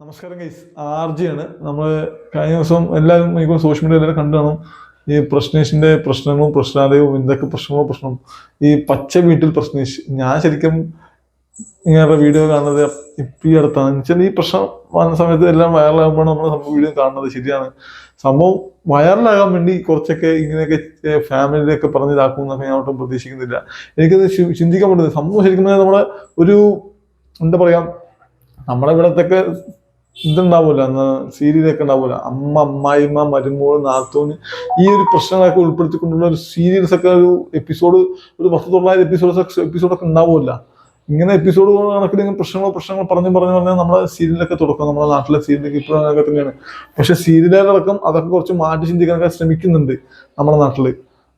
നമസ്കാരം ഗൈസ് ആണ്. നമ്മൾ കഴിഞ്ഞ ദിവസം എല്ലാവരും എനിക്ക് സോഷ്യൽ മീഡിയ എല്ലാവരും കണ്ടു കാണും. ഈ പ്രശ്നേഷിന്റെ പ്രശ്നങ്ങളും പ്രശ്നാലയവും എന്തൊക്കെ പ്രശ്നങ്ങളോ പ്രശ്നം? ഈ പച്ച വീട്ടിൽ പ്രശ്നേഷ്. ഞാൻ ശരിക്കും ഇങ്ങനെ വീഡിയോ കാണുന്നത് ഇപ്പം ഈ അടുത്താണ് വെച്ചാൽ ഈ പ്രശ്നം വന്ന സമയത്ത് എല്ലാം വൈറലാകുമ്പോഴാണ് നമ്മൾ സംഭവം വീഡിയോ കാണുന്നത്. ശരിയാണ്. സംഭവം വൈറലാകാൻ വേണ്ടി കുറച്ചൊക്കെ ഇങ്ങനെയൊക്കെ ഫാമിലിയിലൊക്കെ പറഞ്ഞ് ഇതാക്കും എന്നൊക്കെ ഞാൻ ഒട്ടും പ്രതീക്ഷിക്കുന്നില്ല. എനിക്കത് ചിന്തിക്കാൻ പറ്റുന്നത് സംഭവം ശരിക്കും നമ്മളെ ഒരു എന്താ പറയാ നമ്മളെ ഇവിടത്തൊക്കെ ഇതുണ്ടാവൂല സീരിയലൊക്കെ ഉണ്ടാവൂല. അമ്മ അമ്മായിമ്മ മരുമോൾ നാത്തോന് ഈ ഒരു പ്രശ്നങ്ങളൊക്കെ ഉൾപ്പെടുത്തിക്കൊണ്ടുള്ള ഒരു സീരിയൽസ് ഒക്കെ ഒരു എപ്പിസോഡ് ഒരു പത്ത് തൊള്ളായിരം എപ്പിസോഡ്സ് എപ്പിസോഡൊക്കെ ഉണ്ടാവില്ല. ഇങ്ങനെ എപ്പിസോഡ് കണക്കിൽ ഇങ്ങനെ പ്രശ്നങ്ങളോ പ്രശ്നങ്ങൾ പറഞ്ഞു പറഞ്ഞു പറഞ്ഞാൽ നമ്മളെ സീരിയലൊക്കെ തുടക്കം നമ്മുടെ നാട്ടിലെ സീരിയലൊക്കെ ഇപ്പോൾ അതൊക്കെ തന്നെയാണ്. പക്ഷെ സീരിയലുകളടക്കം അതൊക്കെ കുറച്ച് മാറ്റി ചിന്തിക്കാനൊക്കെ ശ്രമിക്കുന്നുണ്ട് നമ്മുടെ നാട്ടിൽ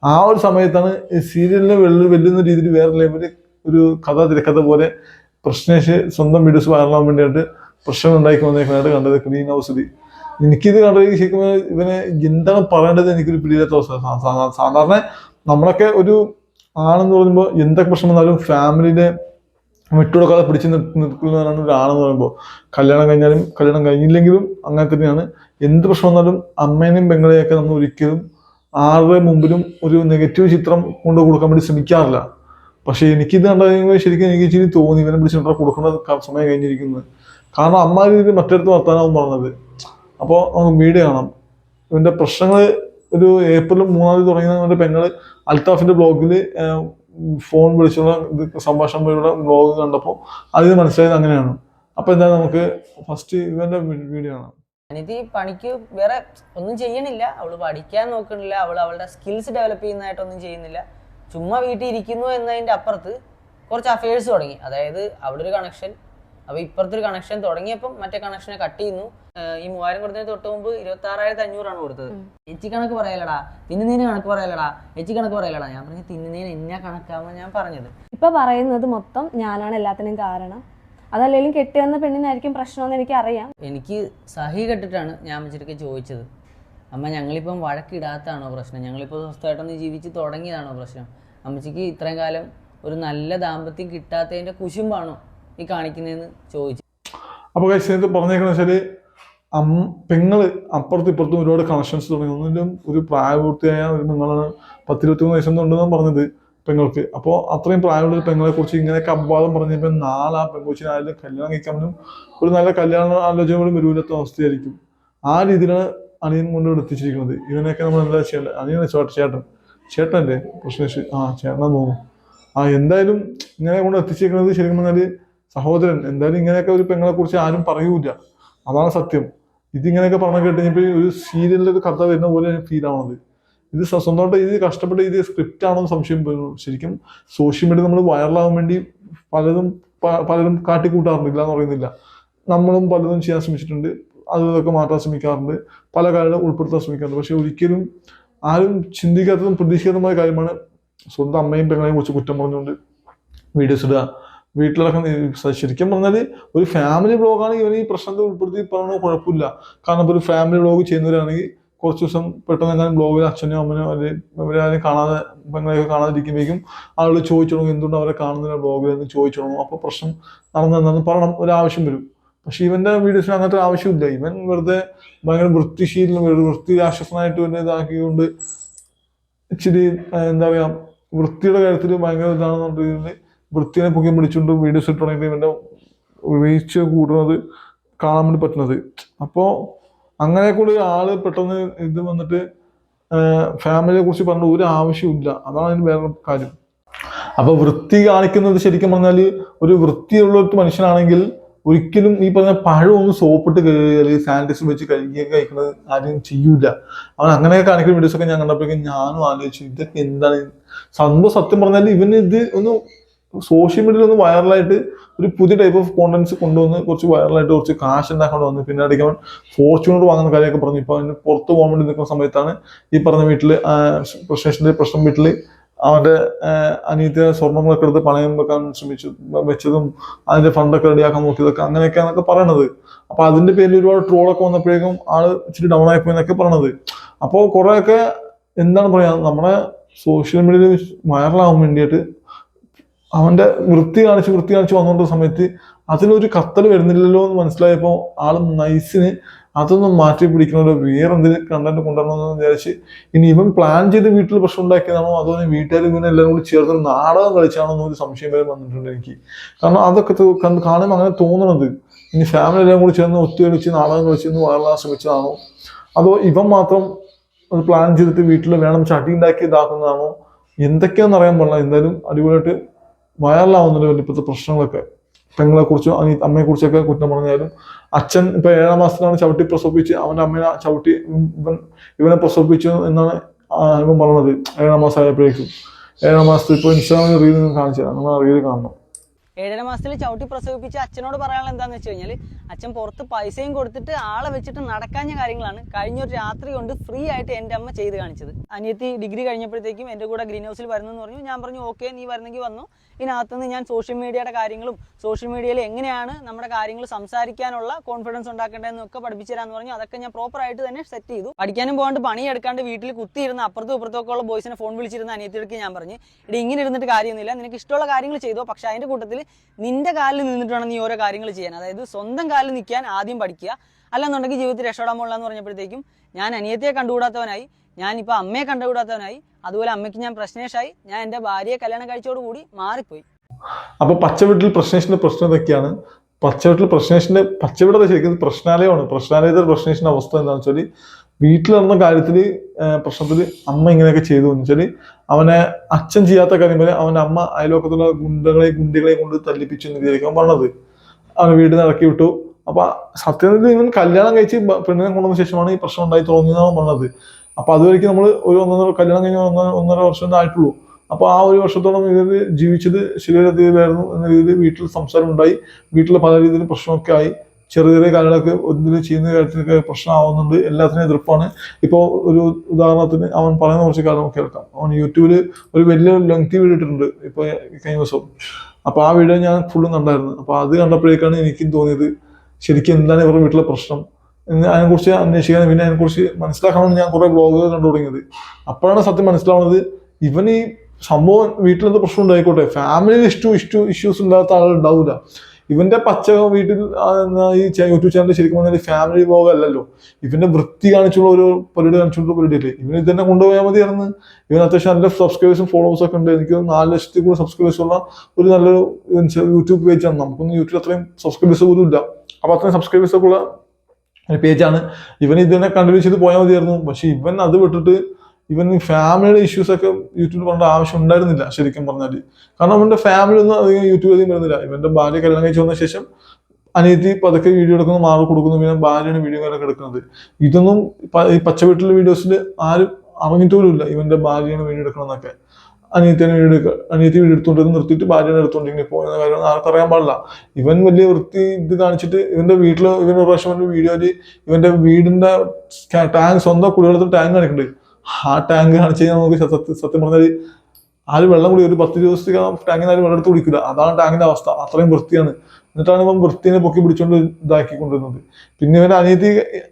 ആ ഒരു സമയത്താണ് സീരിയലിനെ വെള്ളി വെല്ലുന്ന രീതിയിൽ വേറെ ലെവൽ ഒരു കഥ തിരക്കഥ പോലെ പ്രശ്നേഷ് സ്വന്തം വീഡിയോസ് വൈറലാവാൻ വേണ്ടിയിട്ട് പ്രശ്നം ഉണ്ടാക്കി വന്നേക്കാനായിട്ട് കണ്ടത് ക്ലീൻ ഹൗസ് എനിക്കിത് കണ്ടത് ശരിക്കും ഇവനെ എന്താണ് പറയേണ്ടത് എനിക്കൊരു പിടിയില്ലാത്ത അവസ്ഥ. സാധാരണ നമ്മളൊക്കെ ഒരു ആണെന്ന് പറയുമ്പോൾ എന്തൊക്കെ പ്രശ്നം വന്നാലും ഫാമിലിനെ വിട്ടുകൊടുക്കാതെ പിടിച്ച് നിൽക്കുന്നവരാണ് ഒരാളെന്ന് പറയുമ്പോൾ കല്യാണം കഴിഞ്ഞാലും കല്യാണം കഴിഞ്ഞില്ലെങ്കിലും അങ്ങനെ തന്നെയാണ്. എന്ത് പ്രശ്നം വന്നാലും അമ്മേനെയും പെങ്ങളെയൊക്കെ നമ്മൾ ഒരിക്കലും ആരുടെ മുമ്പിലും ഒരു നെഗറ്റീവ് ചിത്രം കൊണ്ട് കൊടുക്കാൻ വേണ്ടി ശ്രമിക്കാറില്ല. പക്ഷേ എനിക്കിത് കണ്ടപ്പോൾ ശരിക്കും എനിക്ക് ഇച്ചിരി തോന്നി. ഇവനെ പിടിച്ചിട്ട് കൊടുക്കേണ്ട സമയം കഴിഞ്ഞിരിക്കുന്നത് കാരണം അമ്മ രീതിയിൽ മറ്റടുത്ത് വർത്താനാവും പറഞ്ഞത്. അപ്പോൾ നമുക്ക് വീഡിയോ കാണാം. ഇവന്റെ പ്രശ്നങ്ങൾ ഒരു ഏപ്രിൽ മൂന്നാം തീയതി തുടങ്ങിയ അവന്റെ പെങ്ങൾ അൽത്താഫിന്റെ ബ്ലോഗിൽ ഫോൺ വിളിച്ചുള്ള സംഭാഷണം വഴിയുള്ള ബ്ലോഗ് കണ്ടപ്പോൾ അതിന് മനസ്സിലായത് അങ്ങനെയാണ്. അപ്പോൾ എന്താ നമുക്ക് ഫസ്റ്റ് ഇവന്റെ വീഡിയോ കാണാം. അനിതി പണിക്ക് വേറെ ഒന്നും ചെയ്യണില്ല. അവൾ പഠിക്കാൻ നോക്കണില്ല. അവൾ അവളുടെ സ്കിൽസ് ഡെവലപ്പ് ചെയ്യുന്നതായിട്ടൊന്നും ചെയ്യുന്നില്ല. ചുമ്മാ വീട്ടിൽ ഇരിക്കുന്നു എന്നതിന്റെ അപ്പുറത്ത് കുറച്ച് അഫയേഴ്സ് തുടങ്ങി. അതായത് അവിടെ ഒരു കണക്ഷൻ അപ്പൊ ഇപ്പുറത്തെ ഒരു കണക്ഷൻ തുടങ്ങിയപ്പം മറ്റേ കണക്ഷനെ കട്ട് ചെയ്യുന്നു. ഈ മൂവായിരം കൊടുത്തതിന് തൊട്ട് മുമ്പ് ഇരുപത്തി ആറായിരത്തി അഞ്ഞൂറാണ് കൊടുത്തത്. എച്ചി കണക്ക് പറയലടാ. തിന്നുന്നതിന് കണക്ക് പറയലടാ. എച്ചി കണക്ക് പറയലടാ. ഞാൻ പറഞ്ഞു തിന്നുന്നതിന് എന്നെ കണക്കാവുമ്പോൾ ഞാൻ പറഞ്ഞത്. ഇപ്പൊ പറയുന്നത് മൊത്തം ഞാനാണ് എല്ലാത്തിനും കാരണം. അതല്ലെങ്കിലും കെട്ടി വന്ന പെണ്ണിനായിരിക്കും പ്രശ്നമെന്ന് എനിക്ക് അറിയാം എനിക്ക് സഹി കെട്ടിട്ടാണ് ഞാൻ അമ്മച്ചിരിക്ക് ചോദിച്ചത്. അമ്മ ഞങ്ങളിപ്പം വഴക്കിടാത്താണോ പ്രശ്നം? ഞങ്ങളിപ്പോൾ സ്വസ്ഥമായിട്ടൊന്ന് ജീവിച്ച് തുടങ്ങിയതാണോ പ്രശ്നം? അമ്മച്ചിക്ക് ഇത്രയും കാലം ഒരു നല്ല ദാമ്പത്യം കിട്ടാത്തതിന്റെ കുശുമ്പാണോ? ഈ കാണിക്കുന്നതെന്ന് ചോദിച്ചു. അപ്പോൾ കഴിച്ച് ഇത് പറഞ്ഞേക്കുന്ന വെച്ചാൽ അം പെങ്ങൾ അപ്പുറത്തും ഇപ്പുറത്തും ഒരുപാട് കണക്ഷൻസ് തുടങ്ങി. ഒന്നിലും ഒരു പ്രായപൂർത്തിയായ ഒരു പെങ്ങളാണ് പത്തിരുപത്തിമൂന്ന് മൂന്ന് വയസ്സൊന്നും ഉണ്ടെന്നാണ് പറഞ്ഞത് പെങ്ങൾക്ക്. അപ്പോൾ അത്രയും പ്രായമുള്ള പെങ്ങളെ കുറിച്ച് ഇങ്ങനെയൊക്കെ അപവാദം പറഞ്ഞപ്പോൾ നാളെ ആ പെൺകൊച്ചിനെ ആയാലും കല്യാണം കഴിക്കാൻ ഒരു നല്ല കല്യാണ ആലോചന പോലും വരൂലത്ത അവസ്ഥയായിരിക്കും. ആ രീതിയിലാണ് അനിയൻ കൊണ്ട് ഇവിടെ എത്തിച്ചിരിക്കുന്നത്. ഇവനെയൊക്കെ നമ്മൾ എന്താ ചെയ്യേണ്ടത്? അനിയനെ ചേട്ടൻ ചേട്ടൻ. ചേട്ടന്റെ പ്രശ്നേഷ്? ആ ചേട്ടനെന്ന് തോന്നുന്നു. ആ എന്തായാലും ഇങ്ങനെ കൊണ്ട് എത്തിച്ചിരിക്കുന്നത് ശരിക്കും പറഞ്ഞാൽ സഹോദരൻ എന്തായാലും ഇങ്ങനെയൊക്കെ ഒരു പെങ്ങളെ കുറിച്ച് ആരും പറയൂല അതാണ് സത്യം. ഇതിങ്ങനെയൊക്കെ പറഞ്ഞു കേട്ട് കഴിഞ്ഞപ്പോൾ ഒരു സീരിയലിൽ ഒരു കഥ വരുന്ന പോലെ ഫീൽ ആവണത് ഇത് സ്വ- സ്വന്തമായിട്ട് ഇത് കഷ്ടപ്പെട്ട് ഇത് സ്ക്രിപ്റ്റ് ആണോ എന്ന് സംശയം ശരിക്കും സോഷ്യൽ മീഡിയ നമ്മൾ വൈറലാവാൻ വേണ്ടി പലതും പലരും കാട്ടിക്കൂട്ടാറുണ്ട് ഇല്ല എന്ന് പറയുന്നില്ല. നമ്മളും പലതും ചെയ്യാൻ ശ്രമിച്ചിട്ടുണ്ട്. അത് ഇതൊക്കെ മാറ്റാൻ ശ്രമിക്കാറുണ്ട്. പല കാര്യങ്ങളും ഉൾപ്പെടുത്താൻ ശ്രമിക്കാറുണ്ട്. പക്ഷെ ഒരിക്കലും ആരും ചിന്തിക്കാത്തതും പ്രതീക്ഷിക്കാത്തതുമായ കാര്യമാണ് സ്വന്തം അമ്മയും പെങ്ങളെയും കുറിച്ച് കുറ്റം പറഞ്ഞുകൊണ്ട് വീഡിയോസ് ഇടുക. സ- ശരിക്കും പറഞ്ഞാൽ ഒരു ഫാമിലി ബ്ലോഗാണ് ഇവൻ ഈ പ്രശ്നത്തെ ഉൾപ്പെടുത്തി പറയണത് കുഴപ്പമില്ല. കാരണം ഇപ്പോൾ ഒരു ഫാമിലി ബ്ലോഗ് ചെയ്യുന്നവരാണെങ്കിൽ കുറച്ച് ദിവസം പെട്ടെന്ന് എങ്ങനെ ബ്ലോഗിൽ അച്ഛനോ അമ്മനോ ഇവരാരും കാണാതെ പെങ്ങളെയൊക്കെ കാണാതിരിക്കുമ്പോഴേക്കും ആളുകൾ ചോദിച്ചു തുടങ്ങും എന്തുകൊണ്ട് അവരെ കാണുന്നില്ല ബ്ലോഗിൽ എന്ന് ചോദിച്ചു തുടങ്ങും. അപ്പോൾ പ്രശ്നം നടന്നെന്നു പറയണം ഒരു ആവശ്യം വരും. പക്ഷെ ഇവന്റെ വീഡിയോസിന് അങ്ങനത്തെ ആവശ്യമില്ല ഇവൻ വെറുതെ ഭയങ്കര വൃത്തിശീലം വൃത്തി രാക്ഷസനായിട്ട് തന്നെ ഇതാക്കിക്കൊണ്ട് ഇച്ചിരി എന്താ പറയാ വൃത്തിയുടെ കാര്യത്തിൽ ഭയങ്കര ഇതാണെന്നുള്ള രീതിയിൽ വൃത്തിയെ പൊക്കി പിടിച്ചുകൊണ്ട് വീഡിയോസ് ഇട്ട് തുടങ്ങിയിട്ട് വീഴ്ച കൂടുന്നത് കാണാൻ വേണ്ടി പറ്റുന്നത്. അപ്പോൾ അങ്ങനെ കൂടി ആൾ പെട്ടെന്ന് ഇത് വന്നിട്ട് ഫാമിലിയെ കുറിച്ച് പറഞ്ഞ ഒരു ആവശ്യമില്ല അതാണ് അതിന് വേറെ കാര്യം. അപ്പൊ വൃത്തി കാണിക്കുന്നത് ശരിക്കും പറഞ്ഞാൽ ഒരു വൃത്തിയുള്ള ഒരു മനുഷ്യനാണെങ്കിൽ ഒരിക്കലും ഈ പറഞ്ഞ പഴമൊന്നും സോപ്പിട്ട് കഴുകുക സാനിറ്റൈസർ വെച്ച് കഴുകി കഴിക്കുന്നത് ആരും ചെയ്യൂല. അവൻ അങ്ങനെ കാണിക്കുന്ന വീഡിയോസ് ഒക്കെ ഞാൻ കണ്ടപ്പോഴേക്കും ഞാനും ആലോചിച്ചു ഇതൊക്കെ എന്താണ്? സംഭവം സത്യം പറഞ്ഞാൽ ഇവന് ഇത് ഒന്ന് സോഷ്യൽ മീഡിയയിൽ ഒന്ന് വൈറലായിട്ട് ഒരു പുതിയ ടൈപ്പ് ഓഫ് കോണ്ടന്റ്സ് കൊണ്ടുവന്ന് കുറച്ച് വൈറലായിട്ട് കുറച്ച് കാശ് ഉണ്ടാക്കാൻ വന്നു. പിന്നെ ഇടയ്ക്ക് അവൻ ഫോർച്യൂണർ വാങ്ങുന്ന കാര്യമൊക്കെ പറഞ്ഞു. ഇപ്പൊ അവന് പുറത്ത് പോകാൻ വേണ്ടി നിൽക്കുന്ന സമയത്താണ് ഈ പറഞ്ഞ വീട്ടിൽ പ്രശ്നത്തിന്റെ പ്രശ്നം വീട്ടിൽ അവന്റെ അനിയത്തെ സ്വർണങ്ങളൊക്കെ എടുത്ത് പണയം വെക്കാൻ ശ്രമിച്ചു വെച്ചതും അതിന്റെ ഫണ്ടൊക്കെ റെഡിയാക്കാൻ നോക്കിയതൊക്കെ അങ്ങനെയൊക്കെയാണൊക്കെ പറയണത്. അപ്പൊ അതിന്റെ പേരിൽ ഒരുപാട് ട്രോളൊക്കെ വന്നപ്പോഴേക്കും ആൾ ഇച്ചിരി ഡൗൺ ആയിപ്പോയി എന്നൊക്കെ പറയണത്. അപ്പോൾ കുറെയൊക്കെ എന്താണ് പറയാ നമ്മുടെ സോഷ്യൽ മീഡിയയിൽ വൈറലാവാൻ വേണ്ടിയിട്ട് അവന്റെ വൃത്തി കാണിച്ച് വൃത്തി കാണിച്ച് വന്നുകൊണ്ട സമയത്ത് അതിലൊരു കത്തൽ വരുന്നില്ലല്ലോ എന്ന് മനസ്സിലായപ്പോൾ ആൾ നൈസിന് അതൊന്നും മാറ്റി പിടിക്കണമല്ലോ വേറെ എന്തെങ്കിലും കണ്ടന്റ് കൊണ്ടുവരണമെന്ന് വിചാരിച്ച് ഇനി ഇവൻ പ്ലാൻ ചെയ്ത് വീട്ടിൽ പ്രശ്നം ഉണ്ടാക്കിയതാണോ അതോ വീട്ടുകാർ ഇവനെ എല്ലാം കൂടി ചേർന്ന് നാടകം കളിച്ചാണോ എന്നൊരു സംശയം വരെ വന്നിട്ടുണ്ട് എനിക്ക്. കാരണം അതൊക്കെ കാണുമ്പോൾ അങ്ങനെ തോന്നണത്. ഇനി ഫാമിലി എല്ലാം കൂടി ചേർന്ന് ഒത്തുകളിച്ച് നാടകം കളിച്ച് വളരാൻ ശ്രമിച്ചതാണോ? അതോ ഇവൻ മാത്രം അത് പ്ലാൻ ചെയ്തിട്ട് വീട്ടിൽ വേണം ചട്ടി ഉണ്ടാക്കി ഇതാക്കുന്നതാണോ? എന്തൊക്കെയാണെന്ന് അറിയാൻ പാടില്ല. എന്തായാലും അടിപൊളിയായിട്ട് വൈറലാവുന്നുണ്ട് വലിയപ്പോഴത്തെ പ്രശ്നങ്ങളൊക്കെ. പെങ്ങളെ കുറിച്ചോ അനി അമ്മയെ കുറിച്ചൊക്കെ കുറ്റം പറഞ്ഞാലും അച്ഛൻ ഇപ്പൊ ഏഴാം മാസത്തിലാണ് ചവിട്ടി പ്രസവിപ്പിച്ച് അവന്റെ അമ്മയെ ചവിട്ടി ഇവൻ ഇവനെ പ്രസവിപ്പിച്ചു എന്നാണ് ഇവൻ പറഞ്ഞത്. ഏഴാം മാസം ആയപ്പോഴേക്കും. ഏഴാം മാസത്തിൽ ഇപ്പൊ ഇൻസ്റ്റാഗ്രാമിൽ റീൽ കാണിച്ചു തരാം. നിങ്ങൾ റീൽ കാണണം. ഏഴര മാസത്തിൽ ചവിട്ടി പ്രസവിപ്പിച്ച് അച്ഛനോട് പറയാനുള്ള എന്താന്ന് വെച്ച് കഴിഞ്ഞാൽ അച്ഛൻ പുറത്ത് പൈസയും കൊടുത്തിട്ട് ആളെ വെച്ചിട്ട് നടക്കാഞ്ഞ കാര്യങ്ങളാണ് കഴിഞ്ഞ ഒരു രാത്രി കൊണ്ട് ഫ്രീ ആയിട്ട് എന്റെ അമ്മ ചെയ്ത് കാണിച്ചത്. അനിയത്തി ഡിഗ്രി കഴിഞ്ഞപ്പോഴത്തേക്കും എന്റെ കൂടെ ഗ്രീൻ ഹൗസിൽ വരുന്നു എന്ന് പറഞ്ഞു. ഞാൻ പറഞ്ഞു ഓക്കെ നീ വരുന്നെങ്കിൽ വന്നു. ഇതിനകത്തുനിന്ന് ഞാൻ സോഷ്യൽ മീഡിയയുടെ കാര്യങ്ങളും സോഷ്യൽ മീഡിയയിൽ എങ്ങനെയാണ് നമ്മുടെ കാര്യങ്ങൾ സംസാരിക്കാനുള്ള കോൺഫിഡൻസ് ഉണ്ടാക്കേണ്ടതെന്നൊക്കെ പഠിപ്പിച്ചു തരാമെന്ന് പറഞ്ഞു. അതൊക്കെ ഞാൻ പ്രോപ്പർ ആയിട്ട് തന്നെ സെറ്റ് ചെയ്തു. പഠിക്കാനും പോകാണ്ട് പണിയെടുക്കാണ്ട് വീട്ടിൽ കുത്തിയിരുന്ന അപ്പുറത്തും ഇപ്പുറത്തൊക്കെ ഉള്ള ബോയ്സിനെ ഫോൺ വിളിച്ചിരുന്ന അനിയത്തിയെടുക്ക് ഞാൻ പറഞ്ഞു ഇടി ഇങ്ങനെ ഇരുന്നിട്ട് കാര്യമൊന്നുമില്ല. നിനക്ക് ഇഷ്ടമുള്ള കാര്യങ്ങൾ ചെയ്തോ. പക്ഷേ അതിന്റെ കൂട്ടത്തിൽ നിന്റെ കാലിൽ നിന്നിട്ട് വേണം നീ ഓരോ കാര്യങ്ങൾ ചെയ്യാൻ. അതായത് സ്വന്തം കാലിൽ നിൽക്കാൻ ആദ്യം പഠിക്കുക. അല്ലെന്നുണ്ടെങ്കിൽ ജീവിതത്തിൽ രക്ഷപ്പെടാൻ പോകില്ല എന്ന് പറഞ്ഞപ്പോഴത്തേക്കും ഞാൻ അനിയത്തിയെ കണ്ടുകൂടാത്തവനായി ഞാൻ ഇപ്പോൾ അമ്മയെ കണ്ടുകൂടാത്തവനായി അതുപോലെ അമ്മയ്ക്ക് ഞാൻ പ്രശ്നേഷായി ഞാൻ എന്റെ ഭാര്യയെ കല്യാണം കഴിച്ചോടുകൂടി മാറിപ്പോയി. അപ്പൊ പച്ചവീട്ടിൽ പ്രശ്നേഷിന്റെ പ്രശ്നം ഇതൊക്കെയാണ് പച്ചവീട്ടിൽ പ്രശ്നേഷിന്റെ പച്ചവിട ശരിക്കും പ്രശ്നാലയമാണ്. പ്രശ്നാലയത്തിൽ പ്രശ്നേഷിന്റെ അവസ്ഥ എന്താണെന്ന് വെച്ചാൽ വീട്ടിൽ നടന്ന കാര്യത്തിൽ പ്രശ്നത്തിൽ അമ്മ ഇങ്ങനെയൊക്കെ ചെയ്തു എന്ന് വെച്ചാൽ അവനെ അച്ഛൻ ചെയ്യാത്ത കാര്യം പോലെ അവന്റെ അമ്മ അയലോക്കത്തുള്ള ഗുണ്ടകളെ ഗുണ്ടികളെ കൊണ്ട് തല്ലിപ്പിച്ചു എന്ന് വിചാരിക്കാൻ പറഞ്ഞത്. അവൻ വീട്ടിൽ നിന്ന് ഇറക്കി വിട്ടു. അപ്പൊ സത്യത്തിൽ ഇവൻ കല്യാണം കഴിച്ച് പെണ്ണിനെ കൊണ്ടുവന്ന ശേഷമാണ് ഈ പ്രശ്നം ഉണ്ടായി തുടങ്ങിയതാണ് പറഞ്ഞത്. അപ്പൊ അതുവരെയ്ക്ക് നമ്മൾ ഒരു ഒന്നര കല്യാണം കഴിഞ്ഞ ഒന്ന ഒന്നര വർഷം ആയിട്ടുള്ളൂ. അപ്പൊ ആ ഒരു വർഷത്തോളം ഇതിൽ ജീവിച്ചത് ശരിയായ എന്ന രീതിയിൽ വീട്ടിൽ സംസാരം ഉണ്ടായി വീട്ടിൽ പല രീതിയിൽ പ്രശ്നമൊക്കെ ആയി. ചെറിയ ചെറിയ കാര്യങ്ങളൊക്കെ ഒന്നിനും ചെയ്യുന്ന കാര്യത്തിനൊക്കെ പ്രശ്നമാവുന്നുണ്ട്. എല്ലാത്തിനും എതിർപ്പാണ്. ഇപ്പോൾ ഒരു ഉദാഹരണത്തിന് അവൻ പറയുന്ന കുറച്ച് കാര്യം കേൾക്കാം. അവൻ യൂട്യൂബിൽ ഒരു വലിയ ലെങ്തി വീഡിയോ ഇട്ടിട്ടുണ്ട് ഇപ്പോൾ കഴിഞ്ഞ ദിവസം. അപ്പോൾ ആ വീഡിയോ ഞാൻ ഫുള്ളും കണ്ടായിരുന്നു. അപ്പോൾ അത് കണ്ടപ്പോഴേക്കാണ് എനിക്കും തോന്നിയത് ശരിക്കും എന്താണ് ഇവരുടെ വീട്ടിലെ പ്രശ്നം? എന്ന് അതിനെക്കുറിച്ച് അന്വേഷിക്കാൻ പിന്നെ അതിനെക്കുറിച്ച് മനസ്സിലാക്കണമെന്ന് ഞാൻ കുറേ ബ്ലോഗുകൾ കണ്ടു തുടങ്ങിയത്. അപ്പോഴാണ് സത്യം മനസ്സിലാവുന്നത് ഇവൻ ഈ സംഭവം വീട്ടിലെന്ത് പ്രശ്നം ഉണ്ടായിക്കോട്ടെ? ഫാമിലിയിൽ ഇഷ്ടു ഇഷ്ടു ഇഷ്യൂസ് ഇല്ലാത്ത ആളുകൾ ഉണ്ടാവില്ല ഇവന്റെ പച്ച വീട്ടിൽ ഈ യൂട്യൂബ് ചാനൽ ശരിക്കും പറഞ്ഞാൽ ഫാമിലി ബ്ലോഗ് അല്ലല്ലോ ഇവന്റെ വൃത്തി കാണിച്ചുള്ള ഒരു പരിപാടി കാണിച്ചുള്ള പരിപാടി അല്ലേ ഇവന് ഇതന്നെ കൊണ്ടുപോയാൽ മതിയായിരുന്നു. ഇവൻ അത്യാവശ്യം നല്ല സബ്സ്ക്രൈബേഴ്സും ഫോളോവേഴ്സ് ഒക്കെ ഉണ്ട്. എനിക്ക് നാല് ലക്ഷത്തിൽ കൂടുതൽ സബ്സ്ക്രൈബേഴ്സ് ഉള്ള ഒരു നല്ലൊരു യൂട്യൂബ് പേജാണ് നമുക്കൊന്നും യൂട്യൂബിൽ അത്രയും സബ്സ്ക്രൈബേഴ്സ് പോലും ഇല്ല അപ്പൊ അത്രയും സബ്സ്ക്രൈബേഴ്സ് ഒക്കെ ഉള്ള പേജാണ് ഇവൻ ഇതിനെ കണ്ടിന്യൂ ചെയ്ത് പോയാൽ മതിയായിരുന്നു. പക്ഷെ ഇവൻ അത് വിട്ടിട്ട് ഇവൻ ഫാമിലിയുടെ ഇഷ്യൂസ് ഒക്കെ യൂട്യൂബിൽ പറഞ്ഞ ആവശ്യം ഉണ്ടായിരുന്നില്ല ശരിക്കും പറഞ്ഞാൽ കാരണം അവന്റെ ഫാമിലി ഒന്നും അധികം യൂട്യൂബ് അധികം വരുന്നില്ല. ഇവന്റെ ഭാര്യ കല്യാണം കഴിച്ചു വന്ന ശേഷം അനിയത്തി പതുക്കെ വീഡിയോ എടുക്കുന്നു മാറി കൊടുക്കുന്നു പിന്നെ ഭാര്യയാണ് വീഡിയോ കാര്യമൊക്കെ എടുക്കുന്നത്. ഇതൊന്നും ഈ പച്ച വീട്ടിലെ വീഡിയോസിൽ ആരും അറിഞ്ഞിട്ട് പോലും ഇല്ല. ഇവന്റെ ഭാര്യയാണ് വീഡിയോ എടുക്കണമെന്നൊക്കെ അനിയത്തിയാണ് വീഡിയോ എടുക്കുക അനിയത്തി വീഡിയോ എടുത്തുകൊണ്ടിരുന്ന് നിർത്തിയിട്ട് ഭാര്യനെ എടുത്തുകൊണ്ടിങ്ങനെ പോകുന്ന കാര്യം ആർക്കും അറിയാൻ പാടില്ല. ഇവൻ വലിയ വൃത്തി ഇത് കാണിച്ചിട്ട് ഇവന്റെ വീട്ടിൽ ഇവൻ ഒരു പ്രാവശ്യം വീഡിയോയിൽ ഇവന്റെ വീടിന്റെ ടാങ്ക് സ്വന്തം കുടിവെള്ളത്തിൽ ടാങ്ക് കാണിക്കുന്നുണ്ട് ആ ടാങ്ക് കാണിച്ചു കഴിഞ്ഞാൽ നമുക്ക് സത്യം സത്യം പറഞ്ഞാൽ ആര് വെള്ളം കുടി ഒരു പത്ത് ദിവസത്തേക്ക് ആ ടാങ്കിൽ ആരും വെള്ളം എടുത്ത് കുടിക്കില്ല അതാണ് ടാങ്കിന്റെ അവസ്ഥ. അത്രയും വൃത്തിയാണ്. എന്നിട്ടാണ് ഇവൻ വൃത്തിനെ പൊക്കി പിടിച്ചുകൊണ്ട് ഇതാക്കിക്കൊണ്ടിരുന്നത്. പിന്നെ ഇവന്റെ അനിയത്തി